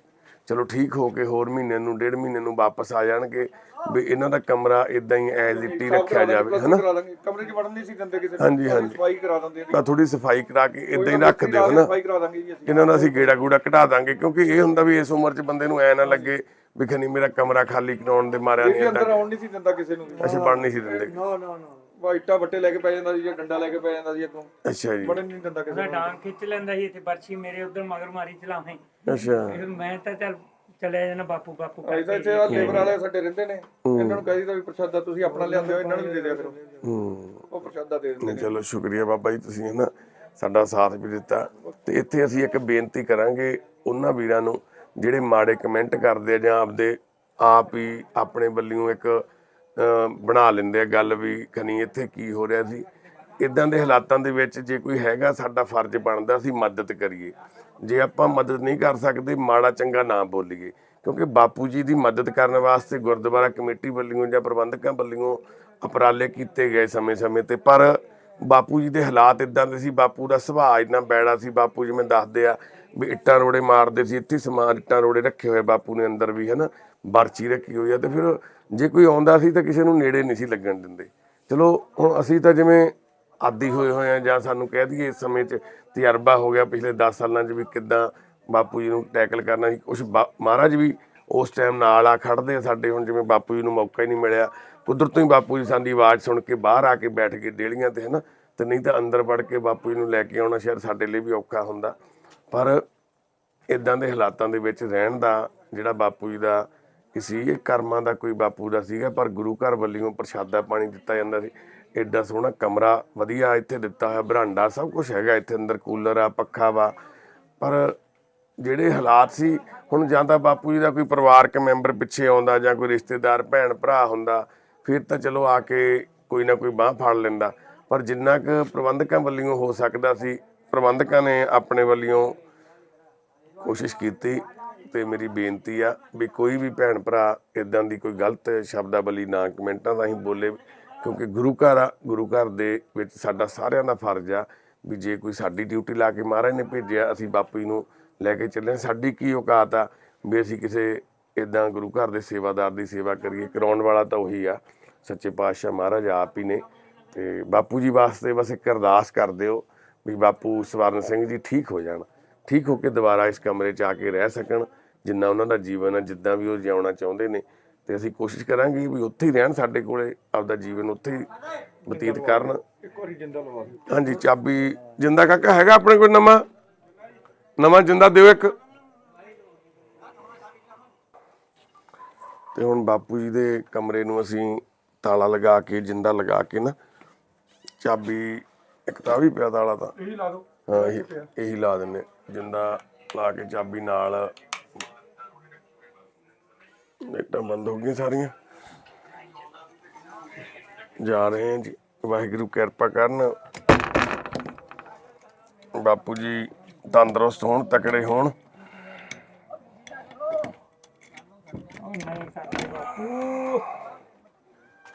ਚਲੋ ਠੀਕ ਹੋ ਕੇ ਹੋਰ ਮਹੀਨੇ ਨੂੰ ਡੇਢ ਮਹੀਨੇ ਨੂੰ ਵਾਪਸ ਆ ਜਾਣਗੇ। ਵੀ ਇਹਨਾਂ ਦਾ ਕਮਰਾ ਇਦਾਂ ਹੀ ਐਜ਼ ਇਟ ਹੀ ਰੱਖਿਆ ਜਾਵੇ ਹਨਾ? ਕਮਰੇ 'ਚ ਵੜਨ ਨਹੀਂ ਸੀ ਦਿੰਦੇ ਕਿਸੇ ਹਾਂਜੀ ਹਾਂਜੀ। ਸਫ਼ਾਈ ਕਰਾ ਦਿੰਦੇ ਆ ਤਾਂ ਥੋੜੀ ਸਫ਼ਾਈ ਕਰਾ ਕੇ ਇਦਾਂ ਹੀ ਰੱਖ ਦਿਓ ਹਨਾ? ਸਫ਼ਾਈ ਕਰਾ ਦਾਂਗੇ ਜੀ ਅਸੀਂ। ਇਹਨਾਂ ਦਾ ਅਸੀਂ ਗੇੜਾ ਗੂੜਾ ਘਟਾ ਦਾਂਗੇ ਕਿਉਂਕਿ ਇਹ ਹੁੰਦਾ ਵੀ ਇਸ ਉਮਰ 'ਚ ਬੰਦੇ ਨੂੰ ਐ ਨਾ ਲੱਗੇ ਵੀ ਖਨੀ ਮੇਰਾ ਕਮਰਾ ਖਾਲੀ ਕਰਾਉਣ ਦੇ ਮਾਰਿਆ ਨਹੀਂ ਅੰਦਰ ਆਉਣ ਨਹੀਂ ਸੀ ਦਿੰਦਾ ਕਿਸੇ ਨੂੰ ਵੀ। ਅਸੀਂ ਬਣ ਨਹੀਂ ਸੀ ਦਿੰਦੇ। ਨਾ ਨਾ ਨਾ। ਵਾ ਇੱਟਾਂ ਬੱਟੇ ਲੈ ਕੇ ਪੈ ਜਾਂਦਾ ਸੀ ਜਾਂ ਡੰਡਾ ਲੈ ਕੇ ਪੈ ਜਾਂਦਾ ਸੀ ਅੱਗੋਂ ਅੱਛਾ ਜੀ। ਵੜਨ ਨਹੀਂ ਦਿੰਦਾ ਕਿਸੇ ਉਹਦਾ ਨੂੰ। ਡਾਂਗ ਖਿੱਚ ਲੈਂਦਾ ਸੀ ਇੱਥੇ ਬਰਛੀ ਮੇਰੇ ਉਧਰ ਮਗਰ ਮਾਰੀ ਚਲਾਵੇਂ ਅੱਛਾ। ਫਿਰ ਮੈਂ ਤਾਂ ਚੱਲ ਚਲੇ ਜਾਣਾ ਬਾਪੂ ਬਾਪੂ ਅਸੀਂ ਤਾਂ ਇੱਥੇ ਆ ਲੇਬਰ ਵਾਲੇ ਸਾਡੇ ਰਹਿੰਦੇ ਨੇ। ਇਹਨਾਂ ਨੂੰ ਕਹੀਦਾ ਵੀ ਪ੍ਰਸ਼ਾਦਾ ਤੁਸੀਂ ਆਪਣਾ ਲਿਆਂਦੇ ਹੋ ਇਹਨਾਂ ਨੂੰ ਵੀ ਦੇ ਦਿਆ ਕਰੋ। ਹੂੰ। ਉਹ ਪ੍ਰਸ਼ਾਦਾ ਦੇ ਦਿੰਦੇ ਨਹੀਂ ਚਲੋ ਸ਼ੁਕਰੀਆ ਬਾਬਾ ਜੀ ਤੁਸੀਂ ਹਨਾ ਸਾਡਾ ਸਾਥ ਵੀ ਦਿੱਤਾ। ਤੇ ਇੱਥੇ ਅਸੀਂ ਇੱਕ ਬੇਨਤੀ ਕਰਾਂਗੇ ਉਹਨਾਂ ਵੀਰਾਂ ਨੂੰ ਜਿਹੜੇ ਮਾੜੇ ਕਮੈਂਟ ਕਰਦੇ ਆ ਜਾਂ ਆਪਦੇ ਆਪ ਹੀ ਆਪਣੇ ਵੱਲੋਂ ਇੱਕ ਬਣਾ ਲੈਂਦੇ ਆ ਗੱਲ ਵੀ ਖਨੀ ਇੱਥੇ ਕੀ ਹੋ ਰਿਹਾ ਸੀ। ਇਦਾਂ ਦੇ ਹਾਲਾਤਾਂ ਦੇ ਵਿੱਚ ਜੇ ਕੋਈ ਹੈਗਾ ਸਾਡਾ ਫਰਜ਼ ਬਣਦਾ ਅਸੀਂ ਮਦਦ ਕਰੀਏ। ਜੇ ਆਪਾਂ ਮਦਦ ਨਹੀਂ ਕਰ ਸਕਦੇ, ਮਾੜਾ ਚੰਗਾ ਨਾ ਬੋਲੀਏ। ਕਿਉਂਕਿ ਬਾਪੂ ਜੀ ਦੀ ਮਦਦ ਕਰਨ ਵਾਸਤੇ ਗੁਰਦੁਆਰਾ ਕਮੇਟੀ ਵੱਲੋਂ ਜਾਂ ਪ੍ਰਬੰਧਕਾਂ ਵੱਲੋਂ ਉਪਰਾਲੇ ਕੀਤੇ ਗਏ ਸਮੇਂ-ਸਮੇਂ ਤੇ, ਪਰ ਬਾਪੂ ਜੀ ਦੇ ਹਾਲਾਤ ਇਦਾਂ ਦੇ ਸੀ, ਬਾਪੂ ਦਾ ਸੁਭਾਅ ਇੰਨਾ ਬੈੜਾ ਸੀ, ਬਾਪੂ ਜਿਵੇਂ ਦੱਸਦੇ ਆ ਵੀ ਇੱਟਾਂ ਰੋੜੇ ਮਾਰਦੇ ਸੀ, ਇੱਥੇ ਹੀ ਸਮਾਨ ਇੱਟਾਂ ਰੋੜੇ ਰੱਖੇ ਹੋਏ ਬਾਪੂ ਨੇ ਅੰਦਰ ਵੀ, ਹਨਾ? ਬਰਚੀ ਰੱਖੀ ਹੋਈ ਆ ਤੇ ਫਿਰ ਜੇ ਕੋਈ ਆਉਂਦਾ ਸੀ ਤਾਂ ਕਿਸੇ ਨੂੰ ਨੇੜੇ ਨਹੀਂ ਸੀ ਲੱਗਣ ਦਿੰਦੇ। ਚਲੋ, ਹੁਣ ਅਸੀਂ ਤਾਂ ਜਿਵੇਂ ਆਦੀ ਹੋਏ ਹੋਏ ਆ ਜਾਂ ਸਾਨੂੰ ਕਹਿ ਦਈਏ ਇਸ ਸਮੇਂ 'ਚ ਤਜਰਬਾ ਹੋ ਗਿਆ ਪਿਛਲੇ 10 ਸਾਲਾਂ 'ਚ ਵੀ ਕਿੱਦਾਂ ਬਾਪੂ ਜੀ ਨੂੰ ਟੈਕਲ ਕਰਨਾ ਸੀ। ਕੁਛ ਬਾ- ਮਹਾਰਾਜ ਵੀ ਉਸ ਟਾਈਮ ਨਾਲ ਆ ਖੜਦੇ ਆ ਸਾਡੇ, ਹੁਣ ਜਿਵੇਂ ਬਾਪੂ ਜੀ ਨੂੰ ਮੌਕਾ ਹੀ ਨਹੀਂ ਮਿਲਿਆ। ਕੁਦਰਤੋਂ ਹੀ ਬਾਪੂ ਜੀ ਸਾਡੀ ਆਵਾਜ਼ ਸੁਣ ਕੇ ਬਾਹਰ ਆ ਕੇ ਬੈਠ ਕੇ ਡੇਲੀਆਂ ਤੇ, ਹਨਾ? ਤੇ ਨਹੀਂ ਤਾਂ ਅੰਦਰ ਵੜ ਕੇ ਬਾਪੂ ਜੀ ਨੂੰ ਲੈ ਕੇ ਆਉਣਾ ਸ਼ਾਇਦ ਸਾਡੇ ਲਈ ਵੀ ਔਖਾ ਹੁੰਦਾ। ਪਰ ਇਦਾਂ ਦੇ ਹਾਲਾਤਾਂ ਦੇ ਵਿੱਚ ਰਹਿਣ ਦਾ ਜਿਹੜਾ ਬਾਪੂ ਜੀ ਦਾ ਸੀ, ਇਹ ਕਰਮਾਂ ਦਾ ਕੋਈ ਬਾਪੂ ਦਾ ਸੀਗਾ, ਪਰ ਗੁਰੂ ਘਰ ਵੱਲੋਂ ਪ੍ਰਸ਼ਾਦਾ ਪਾਣੀ ਦਿੱਤਾ ਜਾਂਦਾ ਸੀ। ਐਡਾ ਸੋਹਣਾ ਕਮਰਾ ਵਧੀਆ ਇੱਥੇ ਦਿੱਤਾ ਹੋਇਆ, ਬਰਾਂਡਾ ਸਭ ਕੁਝ ਹੈਗਾ ਇੱਥੇ ਅੰਦਰ, ਕੂਲਰ ਆ, ਪੱਖਾ ਵਾ। ਪਰ ਜਿਹੜੇ ਹਾਲਾਤ ਸੀ, ਹੁਣ ਜਾਂ ਤਾਂ ਬਾਪੂ ਜੀ ਦਾ ਕੋਈ ਪਰਿਵਾਰਕ ਮੈਂਬਰ ਪਿੱਛੇ ਆਉਂਦਾ ਜਾਂ ਕੋਈ ਰਿਸ਼ਤੇਦਾਰ, ਭੈਣ, ਭਰਾ ਹੁੰਦਾ, ਫਿਰ ਤਾਂ ਚਲੋ ਆ ਕੇ ਕੋਈ ਨਾ ਕੋਈ ਬਾਹ ਫੜ ਲੈਂਦਾ। ਪਰ ਜਿੰਨਾ ਕੁ ਪ੍ਰਬੰਧਕਾਂ ਵੱਲੋਂ ਹੋ ਸਕਦਾ ਸੀ, ਪ੍ਰਬੰਧਕਾਂ ਨੇ ਆਪਣੇ ਵੱਲੋਂ ਕੋਸ਼ਿਸ਼ ਕੀਤੀ ਤੇ ਮੇਰੀ ਬੇਨਤੀ ਆ ਵੀ ਕੋਈ ਵੀ ਭੈਣ ਭਰਾ ਇਦਾਂ ਦੀ ਕੋਈ ਗਲਤ ਸ਼ਬਦਾਵਲੀ ਨਾ ਕਮੈਂਟਾਂ ਰਾਹੀਂ ਬੋਲੇ, ਕਿਉਂਕਿ ਗੁਰੂ ਘਰ ਆ, ਗੁਰੂ ਘਰ ਦੇ ਵਿੱਚ ਸਾਡਾ ਸਾਰਿਆਂ ਦਾ ਫਰਜ਼ ਆ ਵੀ ਜੇ ਕੋਈ ਸਾਡੀ ਡਿਊਟੀ ਲਾ ਕੇ ਮਹਾਰਾਜ ਨੇ ਭੇਜਿਆ, ਅਸੀਂ ਬਾਪੂ ਜੀ ਨੂੰ ਲੈ ਕੇ ਚੱਲੇ ਸਾਡੀ ਕੀ ਔਕਾਤ ਆ ਵੀ ਅਸੀਂ ਕਿਸੇ ਇਦਾਂ ਗੁਰੂ ਘਰ ਦੇ ਸੇਵਾਦਾਰ ਦੀ ਸੇਵਾ ਕਰੀਏ। ਕਰਾਉਣ ਵਾਲਾ ਤਾਂ ਉਹੀ ਆ, ਸੱਚੇ ਪਾਤਸ਼ਾਹ ਮਹਾਰਾਜ ਆਪ ਹੀ ਨੇ ਤੇ ਬਾਪੂ ਜੀ ਵਾਸਤੇ ਬਸ ਇੱਕ ਅਰਦਾਸ ਕਰ ਦਿਓ ਵੀ ਬਾਪੂ ਸਵਰਨ ਸਿੰਘ ਜੀ ਠੀਕ ਹੋ ਜਾਣ। ਠੀਕ ਹੋ ਕੇ ਦੁਬਾਰਾ ਇਸ ਕਮਰੇ 'ਚ ਆ ਕੇ ਰਹਿ ਸਕਣ ਜਿੰਨਾ ਉਹਨਾਂ ਦਾ ਜੀਵਨ ਹੈ ਜਿੱਦਾਂ ਵੀ ਉਹ ਜਿਉਣਾ ਚਾਹੁੰਦੇ ਨੇ। ਤੇ ਅਸੀਂ ਕੋਸ਼ਿਸ਼ ਕਰਾਂਗੇ ਵੀ ਉੱਥੇ ਹੀ ਰਹਿਣ ਸਾਡੇ ਕੋਲੇ ਆਪਦਾ ਜੀਵਨ ਉੱਥੇ ਹੀ ਬਤੀਤ ਕਰਨ। ਇੱਕ ਵਾਰੀ ਜਿੰਦਾ ਲਵਾ ਦਿਓ। ਹਾਂਜੀ ਚਾਬੀ ਜਿੰਦਾ ਕਾਕਾ ਹੈਗਾ ਆਪਣੇ ਕੋਲ ਨਵਾਂ? ਨਵਾਂ ਜਿੰਦਾ ਦਿਓ ਇੱਕ। ਤੇ ਹੁਣ ਬਾਪੂ ਜੀ ਦੇ ਕਮਰੇ ਨੂੰ ਅਸੀਂ ਤਾਲਾ ਲਗਾ ਕੇ ਜਿੰਦਾ ਲਗਾ ਕੇ ਨਾ ਚਾਬੀ ਇੱਕ ਤਾਂ ਵੀ ਪਿਆ ਤਾਲਾ ਤਾਂ। ਇਹੀ ਲਾ ਦਿਓ। ਹਾਂ, ਇਹੀ ਇਹੀ ਲਾ ਦਿੰਨੇ ਜਿੰਦਾ ਲਾ ਕੇ ਚਾਬੀ ਨਾਲ ਲਾਈਟਾਂ ਬੰਦ ਹੋ ਗਈਆਂ ਸਾਰੀਆਂ। ਜਾ ਰਹੇ ਹਾਂ ਜੀ। ਵਾਹਿਗੁਰੂ ਕਿਰਪਾ ਕਰਨ। ਬਾਪੂ ਜੀ ਤੰਦਰੁਸਤ ਹੋਣ, ਤਕੜੇ ਹੋਣ।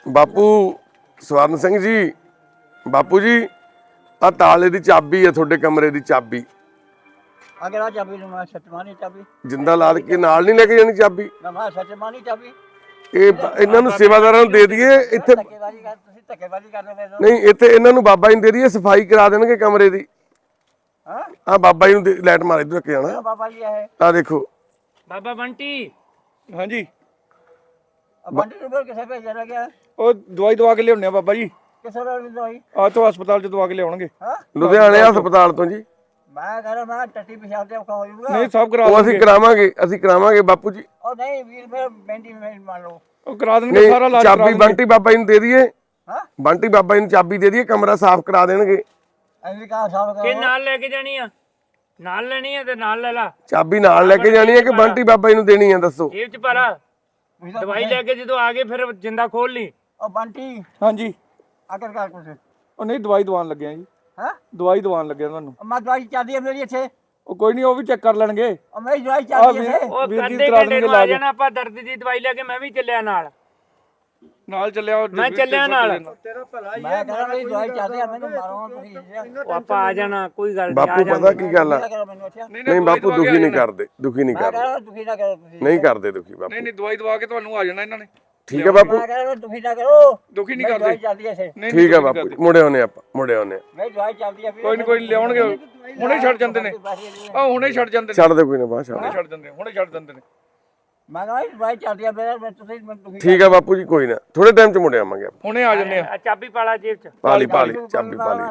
ਬਾਪੂ ਸਵਰਨ ਸਿੰਘ ਜੀ, ਬਾਪੂ ਜੀ। ਆ ਤਾਲੇ ਦੀ ਚਾਬੀ ਹੈ ਤੁਹਾਡੇ ਕਮਰੇ ਦੀ ਚਾਬੀ। ਅਗਰ ਆ ਚਾਬੀ ਨੂੰ ਮੈਂ ਸੱਚਮਾਨੀ ਚਾਬੀ? ਜਿੰਦਾ ਲਾ ਕੇ ਨਾਲ ਨਹੀਂ ਲੈ ਕੇ ਜਾਣੀ ਚਾਬੀ? ਨਾ ਮੈਂ ਸੱਚਮਾਨੀ ਚਾਬੀ। ਇਹ ਬ- ਇਹਨਾਂ ਨੂੰ ਸੇਵਾਦਾਰਾਂ ਨੂੰ ਦੇ ਦਈਏ ਇੱਥੇ ਧੱਕੇਬਾਜ਼ੀ ਕਰ ਤੁਸੀਂ ਧੱਕੇਬਾਜ਼ੀ ਕਰਦੇ ਪਏ ਹੋ। ਨਹੀਂ ਇੱਥੇ ਇਹਨਾਂ ਨੂੰ ਬਾਬਾ ਜੀ ਨੂੰ ਦੇ ਦਈਏ ਸਫ਼ਾਈ ਕਰਾ ਦੇਣਗੇ ਕਮਰੇ ਦੀ। ਹਾਂ? ਆ ਬਾਬਾ ਜੀ ਨੂੰ ਦੇ- ਲਾਈਟ ਮਾਰ ਇਧਰ ਕੇ ਜਾਣਾ। ਬਾਬਾ ਜੀ ਹੈ ਆ ਦੇਖੋ। ਬਾਬਾ ਬੰਟੀ। ਹਾਂਜੀ। ਆ ਬੰਟੀ ਨੂੰ ਫਿਰ ਕਿਸੇ ਭੇਜਿਆ ਗਿਆ ਉਹ ਦਵਾਈ ਦਵਾ ਕੇ ਲਿਆਉਣੇ ਆ ਬਾਬਾ ਜੀ। ਕਿਸੇ ਦੋਈ ਆ ਤੋਂ ਹਸਪਤਾਲ ਚ ਦਵਾ ਕੇ ਲਿਆਉਣਗੇ। ਹਾਂ? ਲੁਧਿਆਣੇ ਹਸਪਤਾਲ ਤੋਂ ਜੀ। ਮੈਂ ਕਹਿੰਦਾ ਮੈਂ ਟੱਟੀ ਪਿਸ਼ਾਬ ਤੇ ਔਖਾ ਹੋ ਜਾਊਗਾ। ਨਹੀਂ ਸਭ ਕਰਾ ਉਹ ਅਸੀਂ ਕਰਾਵਾਂਗੇ ਅਸੀਂ ਕਰਾਵਾਂਗੇ ਬਾਪੂ ਜੀ। ਉਹ ਨਹੀਂ ਵੀਰ ਫਿਰ ਬੈਂਡੀ ਮੈਂ ਮੰਨ ਲਓ। ਉਹ ਕਰਾ ਦੇਣਗੇ ਸਾਰਾ ਇਲਾਜ ਚਾਬੀ ਬੰਟੀ ਬਾਬਾ ਜੀ ਨੂੰ ਦੇ ਦਈਏ। ਹਾਂ? ਬੰਟੀ ਬਾਬਾ ਜੀ ਨੂੰ ਚਾਬੀ ਦੇ ਦਈਏ ਕਮਰਾ ਸਾਫ਼ ਕਰਾ ਦੇਣਗੇ। ਸਾਹਿਬ ਕਿ ਕਰੋ ਨਾਲ ਲੈ ਕੇ ਜਾਣੀ ਆ? ਨਾਲ ਲੈਣੀ ਆ ਤੇ ਨਾਲ ਲੈ ਲਾ। ਚਾਬੀ ਨਾਲ ਲੈ ਕੇ ਜਾਣੀ ਹੈ ਕਿ ਬੰਟੀ ਬਾਬਾ ਜੀ ਨੂੰ ਦੇਣੀ ਹੈ ਦੱਸੋ? ਜੇਬ ਚ ਪਾ ਲਾ ਦਵਾਈ ਲੈ ਕੇ ਜਦੋਂ ਆ ਗਏ ਫਿਰ ਜਿੰਦਾ ਖੋਲ ਲਈ। ਉਹ ਬੰਟੀ। ਹਾਂਜੀ। ਆਕਰ ਕਰ ਕੁਛ ਉਹ ਨਹੀਂ ਦਵਾਈ ਦਵਾਉਣ ਲੱਗੇ ਆ ਜੀ। ਹਾਂ? ਦਵਾਈ ਦਵਾਉਣ ਲੱਗੇ ਆ ਤੁਹਾਨੂੰ। ਮੈਂ ਦਵਾਈ ਚੱਲਦੀ ਹੈ ਮੇਰੀ ਇੱਥੇ। ਉਹ ਕੋਈ ਨਹੀਂ ਉਹ ਵੀ ਚੈੱਕ ਕਰ ਲੈਣਗੇ। ਉਹ ਮੇਰੀ ਦਵਾਈ ਆ ਚੱਲਦੀ ਵੀਰ ਹੈ ਇੱਥੇ। ਉਹ ਵੀਰ ਜੀ ਕੰਦੇ ਕਰਾ ਘੰਟੇ ਦੇਣਗੇ ਨੂੰ ਆ ਇਲਾਜ ਜਾਣਾ ਆਪਾਂ ਦਰਦ ਦੀ ਦਵਾਈ ਲੈ ਕੇ ਮੈਂ ਵੀ ਚੱਲਿਆ ਨਾਲ। ਨਾਲ ਚੱਲਿਆ ਉਹ ਮੈਂ ਚੱਲਿਆ ਨਾਲ। ਮੈਂ ਕਹਿੰਦਾ ਮੇਰੀ ਦਵਾਈ ਚੱਲਦੀ ਹੈ ਮੈਨੂੰ ਮਾਰੋ ਤੁਸੀਂ ਇੱਥੇ ਉਹ ਆਪਾਂ ਆ ਜਾਣਾ ਕੋਈ ਗੱਲ ਨਹੀਂ ਬਾਪੂ ਆ ਪਤਾ ਜਾਣਾ ਕੀ ਗੱਲ ਆ? ਨਾ ਕਰੋ ਮੈਨੂੰ ਇੱਥੇ ਨਹੀਂ ਬਾਪੂ ਦੁਖੀ ਨਹੀਂ ਕਰਦੇ ਦੁਖੀ ਨਹੀਂ ਮੈਂ ਕਰਦੇ। ਕਹਿੰਦਾ ਦੁਖੀ ਨਾ ਕਰੋ ਤੁਸੀਂ। ਨਹੀਂ ਕਰਦੇ ਦੁਖੀ ਬਾਪੂ। ਨਹੀਂ ਨਹੀਂ ਦਵਾਈ ਦਵਾ ਕੇ ਤੁਹਾਨੂੰ ਆ ਜਾਣਾ ਇਹਨਾਂ ਨੇ। ਠੀਕ ਹੈ ਬਾਪੂ। ਮੈਂ ਕਹਿੰਦਾ ਦੁਖੀ ਨਾ ਕਰੋ। ਦੁਖੀ ਨਹੀਂ ਦਵਾਈ ਕਰਦੇ। ਚੱਲਦੀ ਨਹੀਂ ਠੀਕ ਹੈ ਬਾਪੂ ਮੁੜੇ ਆਉਨੇ ਆਪਾਂ ਮੁੜੇ ਆਉਨੇ ਮੇਰੀ ਦਵਾਈ ਚੱਲਦੀ ਹੈ ਕੋਈ ਨਹੀਂ ਕੋਈ ਨੀ, ਲਿਆਉਣਗੇ ਹੁਣੇ ਛੱਡ ਜਾਂਦੇ ਨੇ। ਆ ਹੁਣੇ ਛੱਡ ਜਾਂਦੇ ਨੇ। ਛੱਡ ਦੇ ਕੋਈ ਨਾ ਬਾਹਰ ਛੱਡ ਹੁਣੇ ਛੱਡ ਜਾਂਦੇ ਨੇ ਹੁਣੇ ਛੱਡ ਜਾਂਦੇ ਨੇ। ਮੈਂ ਕਹਿੰਦਾ ਜੀ ਦਵਾਈ ਚੱਲਦੀ ਆ ਮੇਰਾ ਮੈਂ ਤੁਸੀਂ ਮੈਨੂੰ ਦੁਖੀ ਠੀਕ ਆ ਬਾਪੂ ਜੀ ਕੋਈ ਨਾ। ਥੋੜੇ ਟਾਈਮ ਚ ਮੁੜ ਆਵਾਂਗੇ ਆਪਾਂ। ਹੁਣੇ ਆ ਜੰਨੇ ਆ। ਆ ਚਾਬੀ ਪਾਲਾ ਜੇਬ ਚ। ਪਾਲੀ ਪਾਲੀ ਚਾਬੀ ਪਾਲੀ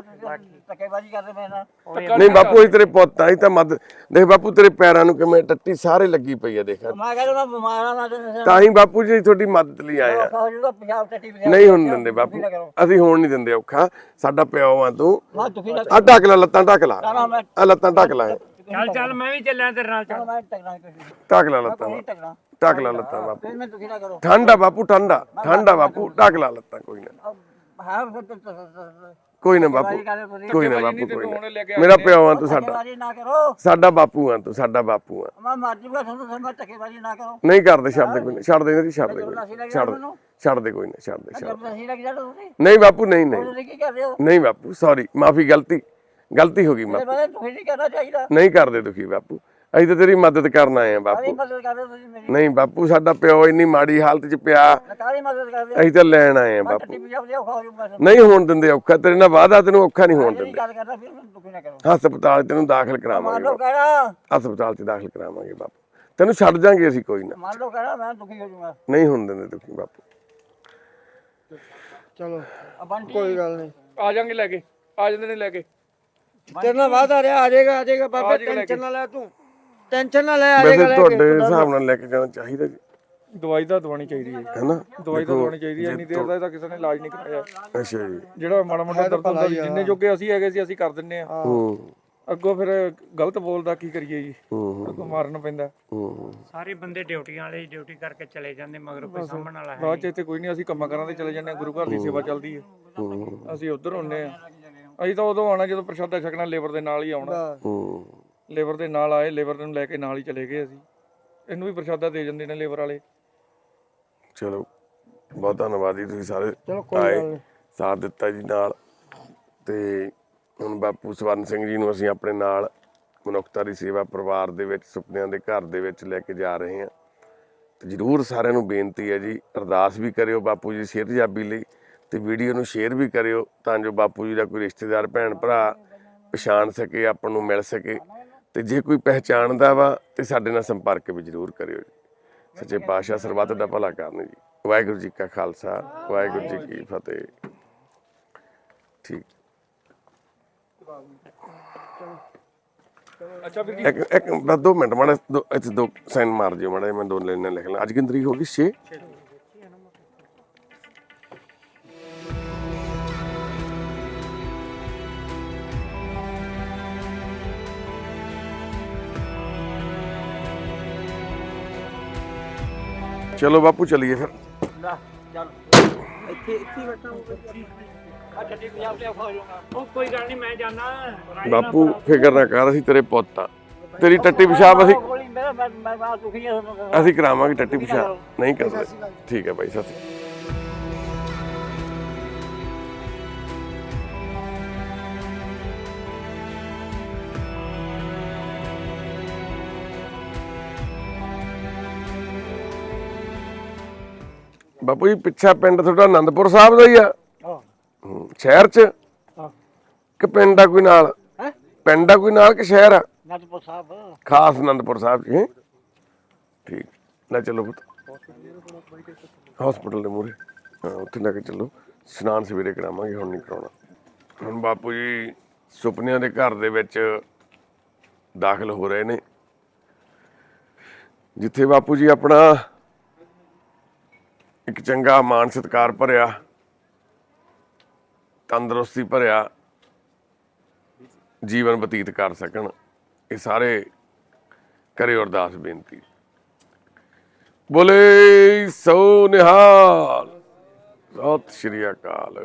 ਧੱਕੇਬਾਜ਼ੀ ਕਰਦੇ ਮੇਰੇ ਨਾਲ ਨਹੀਂ ਬਾਪੂ ਅਸੀਂ ਤੇਰੇ ਪੁੱਤ ਆ ਤਾਂ ਮਦ ਦੇਖ ਬਾਪੂ ਤੇਰੇ ਪੈਰਾਂ ਨੂੰ ਕਿਵੇਂ ਟੱਟੀ ਸਾਰੇ ਲੱਗੀ ਪਈ ਆ ਦੇਖ। ਮੈਂ ਕਹਿੰਦਾ ਮੈਂ ਬਿਮਾਰ ਆ ਮੈਂ ਤੇ ਤਾਂ ਹੀ ਬਾਪੂ ਜੀ ਤੁਹਾਡੀ ਮਦਦ ਲਈ ਆਏ ਆ ਹੋ ਜੂਗਾ ਪੰਜਾਬ ਟੱਟੀ ਪੰਜਾਬ ਨਹੀਂ ਹੁਣ ਦਿੰਦੇ ਬਾਪੂ। ਅਸੀਂ ਹੋਣ ਨਹੀਂ ਦਿੰਦੇ ਔਖਾ। ਸਾਡਾ ਪਿਓ ਆ ਤੂੰ। ਮੈਂ ਦੁਖੀ ਨਾ ਆ ਢੱਕ ਲੈ ਲੱਤਾਂ ਢੱਕ ਲਾ। ਮੈਂ ਆ ਲੱਤਾਂ ਢੱਕ ਲੈ। ਚੱਲ ਚੱਲ ਮੈਂ ਵੀ ਚੱਲਿਆ ਤੇਰੇ ਨਾਲ ਚੱਲ। ਮੈਂ ਟਕਣਾ ਕੁਝ ਢੱਕ ਲੈ ਲੱਤਾਂ ਨਹੀਂ ਟਕਣਾ ਢੱਕ ਲੈ ਲੱਤਾਂ ਬਾਪੂ। ਫਿਰ ਮੈਂ ਦੁਖੀ ਨਾ ਕਰੋ? ਠੰਡਾ ਬਾਪੂ ਠੰਡਾ ਠੰਡਾ ਬਾਪੂ ਢੱਕ ਲੈ ਲੱਤਾਂ ਕੋਈ ਨਾ। ਹਾਂ ਫਿਰ ਕੋਈ ਨਾ ਬਾਪੂ ਤੁਸੀਂ ਕੋਈ ਨਾ ਬਾਪੂ ਕੋਈ ਹੁਣੇ ਲੈ ਕੇ ਨਾ ਮੇਰਾ ਪਿਓ ਆ ਤੂੰ ਸਾਡਾ ਧੱਕੇਬਾਜ਼ੀ ਨਾ ਕਰੋ। ਸਾਡਾ ਬਾਪੂ ਆ ਤੂੰ ਸਾਡਾ ਬਾਪੂ ਆ। ਮੈਂ ਮਰ ਜੂਗਾ ਤੁਹਾਨੂੰ ਸਮਝ ਧੱਕੇਬਾਜ਼ੀ ਨਾ ਕਰੋ। ਨਹੀਂ ਕਰਦੇ ਛੱਡ ਦੇ ਕੋਈ ਨਾ ਛੱਡ ਦੇ ਨਹੀਂ ਛੱਡ ਦੇ ਕੋਈ ਨਾ, ਅਸੀਂ ਲੱਗ ਛੱਡ ਦੇ ਛੱਡ ਦੇ ਕੋਈ ਨਾ ਛੱਡ ਦੇ ਛੱਡ ਜਦ ਅਸੀਂ ਲੱਗ ਜਾਣਾ ਤੁਸੀਂ? ਨਹੀਂ ਬਾਪੂ ਨਹੀਂ ਨਹੀਂ। ਤੁਸੀਂ ਕੀ ਕਰ ਰਹੇ ਹੋ? ਨਹੀਂ ਬਾਪੂ ਸੌਰੀ ਮਾਫੀ ਗਲਤੀ। ਗਲਤੀ ਹੋ ਗਈ ਮੇਰੇ ਮਾਪੂ ਬਾਰੇ ਤੁਸੀਂ ਨਹੀਂ ਕਰਨਾ ਚਾਹੀਦਾ। ਨਹੀਂ ਕਰਦੇ ਦੁਖੀ ਬਾਪੂ। ਅਸੀਂ ਤਾਂ ਤੇਰੀ ਮਦਦ ਕਰਨ ਆਏ ਆ ਕਾਹਦੀ ਬਾਪੂ ਮਦਦ ਕਰਦੇ ਹੋ ਤੁਸੀਂ ਮੇਰੀ। ਨਹੀਂ ਬਾਪੂ ਸਾਡਾ ਪਿਓ ਇੰਨੀ ਮਾੜੀ ਹਾਲਤ 'ਚ ਪਿਆ। ਮੈਂ ਕਾਹਦੀ ਮਦਦ ਕਰਦੇ ਹੋ? ਅਸੀਂ ਤਾਂ ਲੈਣ ਆਏ ਆ ਮੈਂ ਬਾਪੂ। ਟੱਟੀ ਖਾ ਜੂ ਨਹੀਂ ਹੋਣ ਦਿੰਦੇ ਔਖਾ ਤੇਰੇ ਨਾਲ ਵਾਦਾ ਤੈਨੂੰ ਔਖਾ ਨਹੀਂ ਹੋਣ ਜਿਹੜੀ ਦਿੰਦੇ। ਗੱਲ ਕਰਦਾ ਫਿਰ ਮੈਨੂੰ ਦੁਖੀ ਨਾ ਕਰੋ। ਹਸਪਤਾਲ 'ਚ ਤੈਨੂੰ ਦਾਖਲ ਮੰਨ ਕਰਾਵਾਂਗੇ ਲਓ ਕਹਣਾ। ਹਸਪਤਾਲ 'ਚ ਦਾਖਲ ਕਰਾਵਾਂਗੇ ਬਾਪੂ। ਤੈਨੂੰ ਛੱਡ ਜਾਾਂਗੇ ਅਸੀਂ ਕੋਈ ਨਾ। ਮੰਨ ਲਓ ਕਹਣਾ ਮੈਂ ਦੁਖੀ ਹੋ ਜੂਗਾ ਨਹੀਂ ਹੋਣ ਦਿੰਦੇ ਦੁਖੀ ਬਾਪੂ। ਚਲੋ ਬੰਟੀ ਕੋਈ ਗੱਲ ਨਹੀਂ। ਆ ਜਾਾਂਗੇ ਲੈ ਕੇ ਆ ਜਾਂਦੇ ਨੇ ਲੈ ਕੇ। ਤੇਰੇ ਨਾਲ ਵਾਦਾ ਰਿਹਾ ਆ ਜਾਏਗਾ ਆ ਜਾਏਗਾ ਬਾਬਾ ਟੈਨਸ਼ਨ ਨਾ ਲੈ ਤੂੰ। ਟੈਨਸ਼ਨ ਨਾ ਲੈ ਆ ਵੈਸੇ ਤੁਹਾਡੇ ਹਿਸਾਬ ਨਾਲ ਲੈ ਕੇ ਜਾਣਾ ਚਾਹੀਦਾ ਜੀ? ਦਵਾਈ ਤਾਂ ਦਵਾਣੀ ਚਾਹੀਦੀ ਹੈ ਹੈਨਾ? ਦਵਾਈ ਤਾਂ ਦਵਾਣੀ ਚਾਹੀਦੀ ਹੈ ਇੰਨੀ ਦੇਰ ਦਾ ਤਾਂ ਕਿਸੇ ਨੇ ਇਲਾਜ ਨਹੀਂ ਕਰਾਇਆ। ਅੱਛਾ ਜੀ। ਜਿਹੜਾ ਮਾੜਾ ਮੋਟਾ ਦਰਦ ਹੁੰਦਾ ਸੀ, ਜਿੰਨੇ ਜੋਗੇ ਅਸੀਂ ਹੈਗੇ ਸੀ ਅਸੀਂ ਕਰ ਦਿੰਨੇ ਆ ਹੂੰ। ਅੱਗੋਂ ਫਿਰ ਗਲਤ ਬੋਲਦਾ ਕੀ ਕਰੀਏ ਜੀ? ਹੂੰ ਅੱਗੋਂ ਮਾਰਨ ਪੈਂਦਾ। ਹੂੰ ਸਾਰੇ ਬੰਦੇ ਡਿਊਟੀਆਂ ਵਾਲੇ ਡਿਊਟੀ ਕਰਕੇ ਚਲੇ ਜਾਂਦੇ ਮਗਰ ਕੋਈ ਸਾਹਮਣ ਵਾਲਾ ਹੈ ਬਾਅਦ ਚ ਇੱਥੇ ਕੋਈ ਨਹੀਂ ਅਸੀਂ ਕੰਮਾਂ ਕਰਾਂ ਤੇ ਚਲੇ ਜਾਂਦੇ ਹਾਂ ਗੁਰੂ ਘਰ ਦੀ ਸੇਵਾ ਚੱਲਦੀ ਹੈ। ਹੂੰ ਅਸੀਂ ਉਧਰ ਹੁੰਨੇ ਆ ਅਸੀਂ ਤਾਂ ਉਦੋਂ ਆਣਾ ਜਦੋਂ ਪ੍ਰਸ਼ਾਦਾ ਛਕਣਾ ਲੇਬਰ ਦੇ ਨਾਲ ਹੀ ਆਉਣਾ। ਹੂੰ। ਲੇਬਰ ਦੇ ਨਾਲ ਆਏ ਲੇਬਰ ਨੂੰ ਲੈ ਕੇ ਨਾਲ ਹੀ ਚਲੇ ਗਏ ਅਸੀਂ। ਇਹਨੂੰ ਵੀ ਪ੍ਰਸ਼ਾਦਾ ਦੇ ਜਾਂਦੇ ਨੇ ਲੇਬਰ ਵਾਲੇ। ਚਲੋ ਬਹੁਤ ਧੰਨਵਾਦ ਜੀ ਤੁਸੀਂ ਸਾਰੇ ਆਏ ਸਾਥ ਦਿੱਤਾ ਜੀ ਨਾਲ। ਤੇ ਹੁਣ ਬਾਪੂ ਸਵਰਨ ਸਿੰਘ ਜੀ ਨੂੰ ਅਸੀਂ ਆਪਣੇ ਨਾਲ ਮਨੁੱਖਤਾ ਦੀ ਸੇਵਾ ਪਰਿਵਾਰ ਦੇ ਵਿੱਚ ਸੁਪਨਿਆਂ ਦੇ ਘਰ ਦੇ ਵਿੱਚ ਲੈ ਕੇ ਜਾ ਰਹੇ ਹਾਂ। ਤੇ ਜਰੂਰ ਸਾਰਿਆਂ ਨੂੰ ਬੇਨਤੀ ਹੈ ਜੀ ਅਰਦਾਸ ਵੀ ਕਰਿਓ ਬਾਪੂ ਜੀ ਦੀ ਸਿਹਤਯਾਬੀ ਲਈ ਤੇ ਵੀਡੀਓ ਨੂੰ ਸ਼ੇਅਰ ਵੀ ਕਰਿਓ ਤਾਂ ਜੋ ਬਾਪੂ ਜੀ ਦਾ ਕੋਈ ਰਿਸ਼ਤੇਦਾਰ ਭੈਣ ਭਰਾ ਪਛਾਣ ਸਕੇ ਆਪਾਂ ਨੂੰ ਮਿਲ ਸਕੇ। ਤੇ ਜੇ ਕੋਈ ਪਹਿਚਾਣਦਾ ਵਾ ਤੇ ਸਾਡੇ ਨਾਲ ਸੰਪਰਕ ਵੀ ਜਰੂਰ ਕਰਿਓ ਜੀ। ਸੱਚੇ ਪਾਤਸ਼ਾਹ ਸਰਬੱਤ ਦਾ ਭਲਾ ਕਰਨ ਜੀ। ਵਾਹਿਗੁਰੂ ਜੀ ਕਾ ਖਾਲਸਾ ਵਾਹਿਗੁਰੂ ਜੀ ਕੀ ਫਤਿਹ। ਠੀਕ। ਅੱਛਾ ਵੀਰ ਇੱਕ ਇੱਕ ਬਸ ਦੋ ਮਿੰਟ ਮਾੜਾ ਦੋ ਇੱਥੇ ਦੋ ਸਾਈਨ ਮਾਰ ਜਿਓ ਮਾੜਾ ਮੈਂ ਦੋ ਲਾਈਨਾਂ ਲਿਖ ਲਾਂ। ਅੱਜ ਕਿੰਨੀ ਤਰੀਕ ਹੋ ਗਈ? 6 ਚਲੋ ਬਾਪੂ ਚਲੀਏ ਫਿਰ। ਲੈ ਚੱਲ। ਇੱਥੇ ਇੱਥੇ ਬੈਠਾ ਹੋਊਗਾ ਆ ਟੱਟੀ ਪੰਜਾਬ ਦੇ ਖਾ ਜੂਗਾ ਉਹ ਕੋਈ ਗੱਲ ਨਹੀਂ ਮੈਂ ਜਾਣਾ ਬਾਪੂ ਫਿਕਰ ਨਾ ਕਰ ਅਸੀਂ ਤੇਰੇ ਪੁੱਤ ਆ। ਤੇਰੀ ਟੱਟੀ ਪਿਸ਼ਾਬ ਅਸੀਂ ਅਸੀਂ ਕਰਾਵਾਂਗੇ ਟੱਟੀ ਪਿਸ਼ਾਬ। ਨਹੀਂ ਕਰਦੇ ਠੀਕ ਹੈ ਭਾਈ ਸਤਿ ਬਾਪੂ ਜੀ ਪਿੱਛਾ ਪਿੰਡ ਤੁਹਾਡਾ ਆਨੰਦਪੁਰ ਸਾਹਿਬ ਦਾ ਹੀ ਆ। ਹਾਂ। ਹੂੰ, ਸ਼ਹਿਰ ਚ? ਹਾਂ। ਕਿ ਪਿੰਡ ਆ ਕੋਈ ਨਾਲ? ਹੈ? ਪਿੰਡ ਆ ਕੋਈ ਨਾਲ ਕਿ ਸ਼ਹਿਰ ਆ? ਨੰਦਪੁਰ ਸਾਹਿਬ। ਖਾਸ ਆਨੰਦਪੁਰ ਸਾਹਿਬ ਜੀ ਹੈਂ? ਠੀਕ। ਲੈ ਚਲੋ ਪੁੱਤ। ਹਸਪੀਟਲ ਦੇ ਮੂਹਰੇ। ਹਾਂ ਉੱਥੇ ਲੈ ਕੇ ਚੱਲੋ। ਇਸ਼ਨਾਨ ਸਵੇਰੇ ਕਰਾਵਾਂਗੇ ਹੁਣ ਨਹੀਂ ਕਰਾਉਣਾ। ਹੁਣ ਬਾਪੂ ਜੀ ਸੁਪਨਿਆਂ ਦੇ ਘਰ ਦੇ ਵਿੱਚ ਦਾਖਲ ਹੋ ਰਹੇ ਨੇ। ਜਿੱਥੇ ਬਾਪੂ ਜੀ ਆਪਣਾ ਇੱਕ ਚੰਗਾ ਮਾਨ ਸਤਿਕਾਰ ਭਰਿਆ, ਤੰਦਰੁਸਤੀ ਭਰਿਆ, ਜੀਵਨ ਬਤੀਤ ਕਰ ਸਕਣ, ਇਹ ਸਾਰੇ ਕਰਿਓ ਅਰਦਾਸ ਬੇਨਤੀ। ਬੋਲੇ ਸੋ ਨਿਹਾਲ, ਸਤਿ ਸ਼੍ਰੀ ਅਕਾਲ।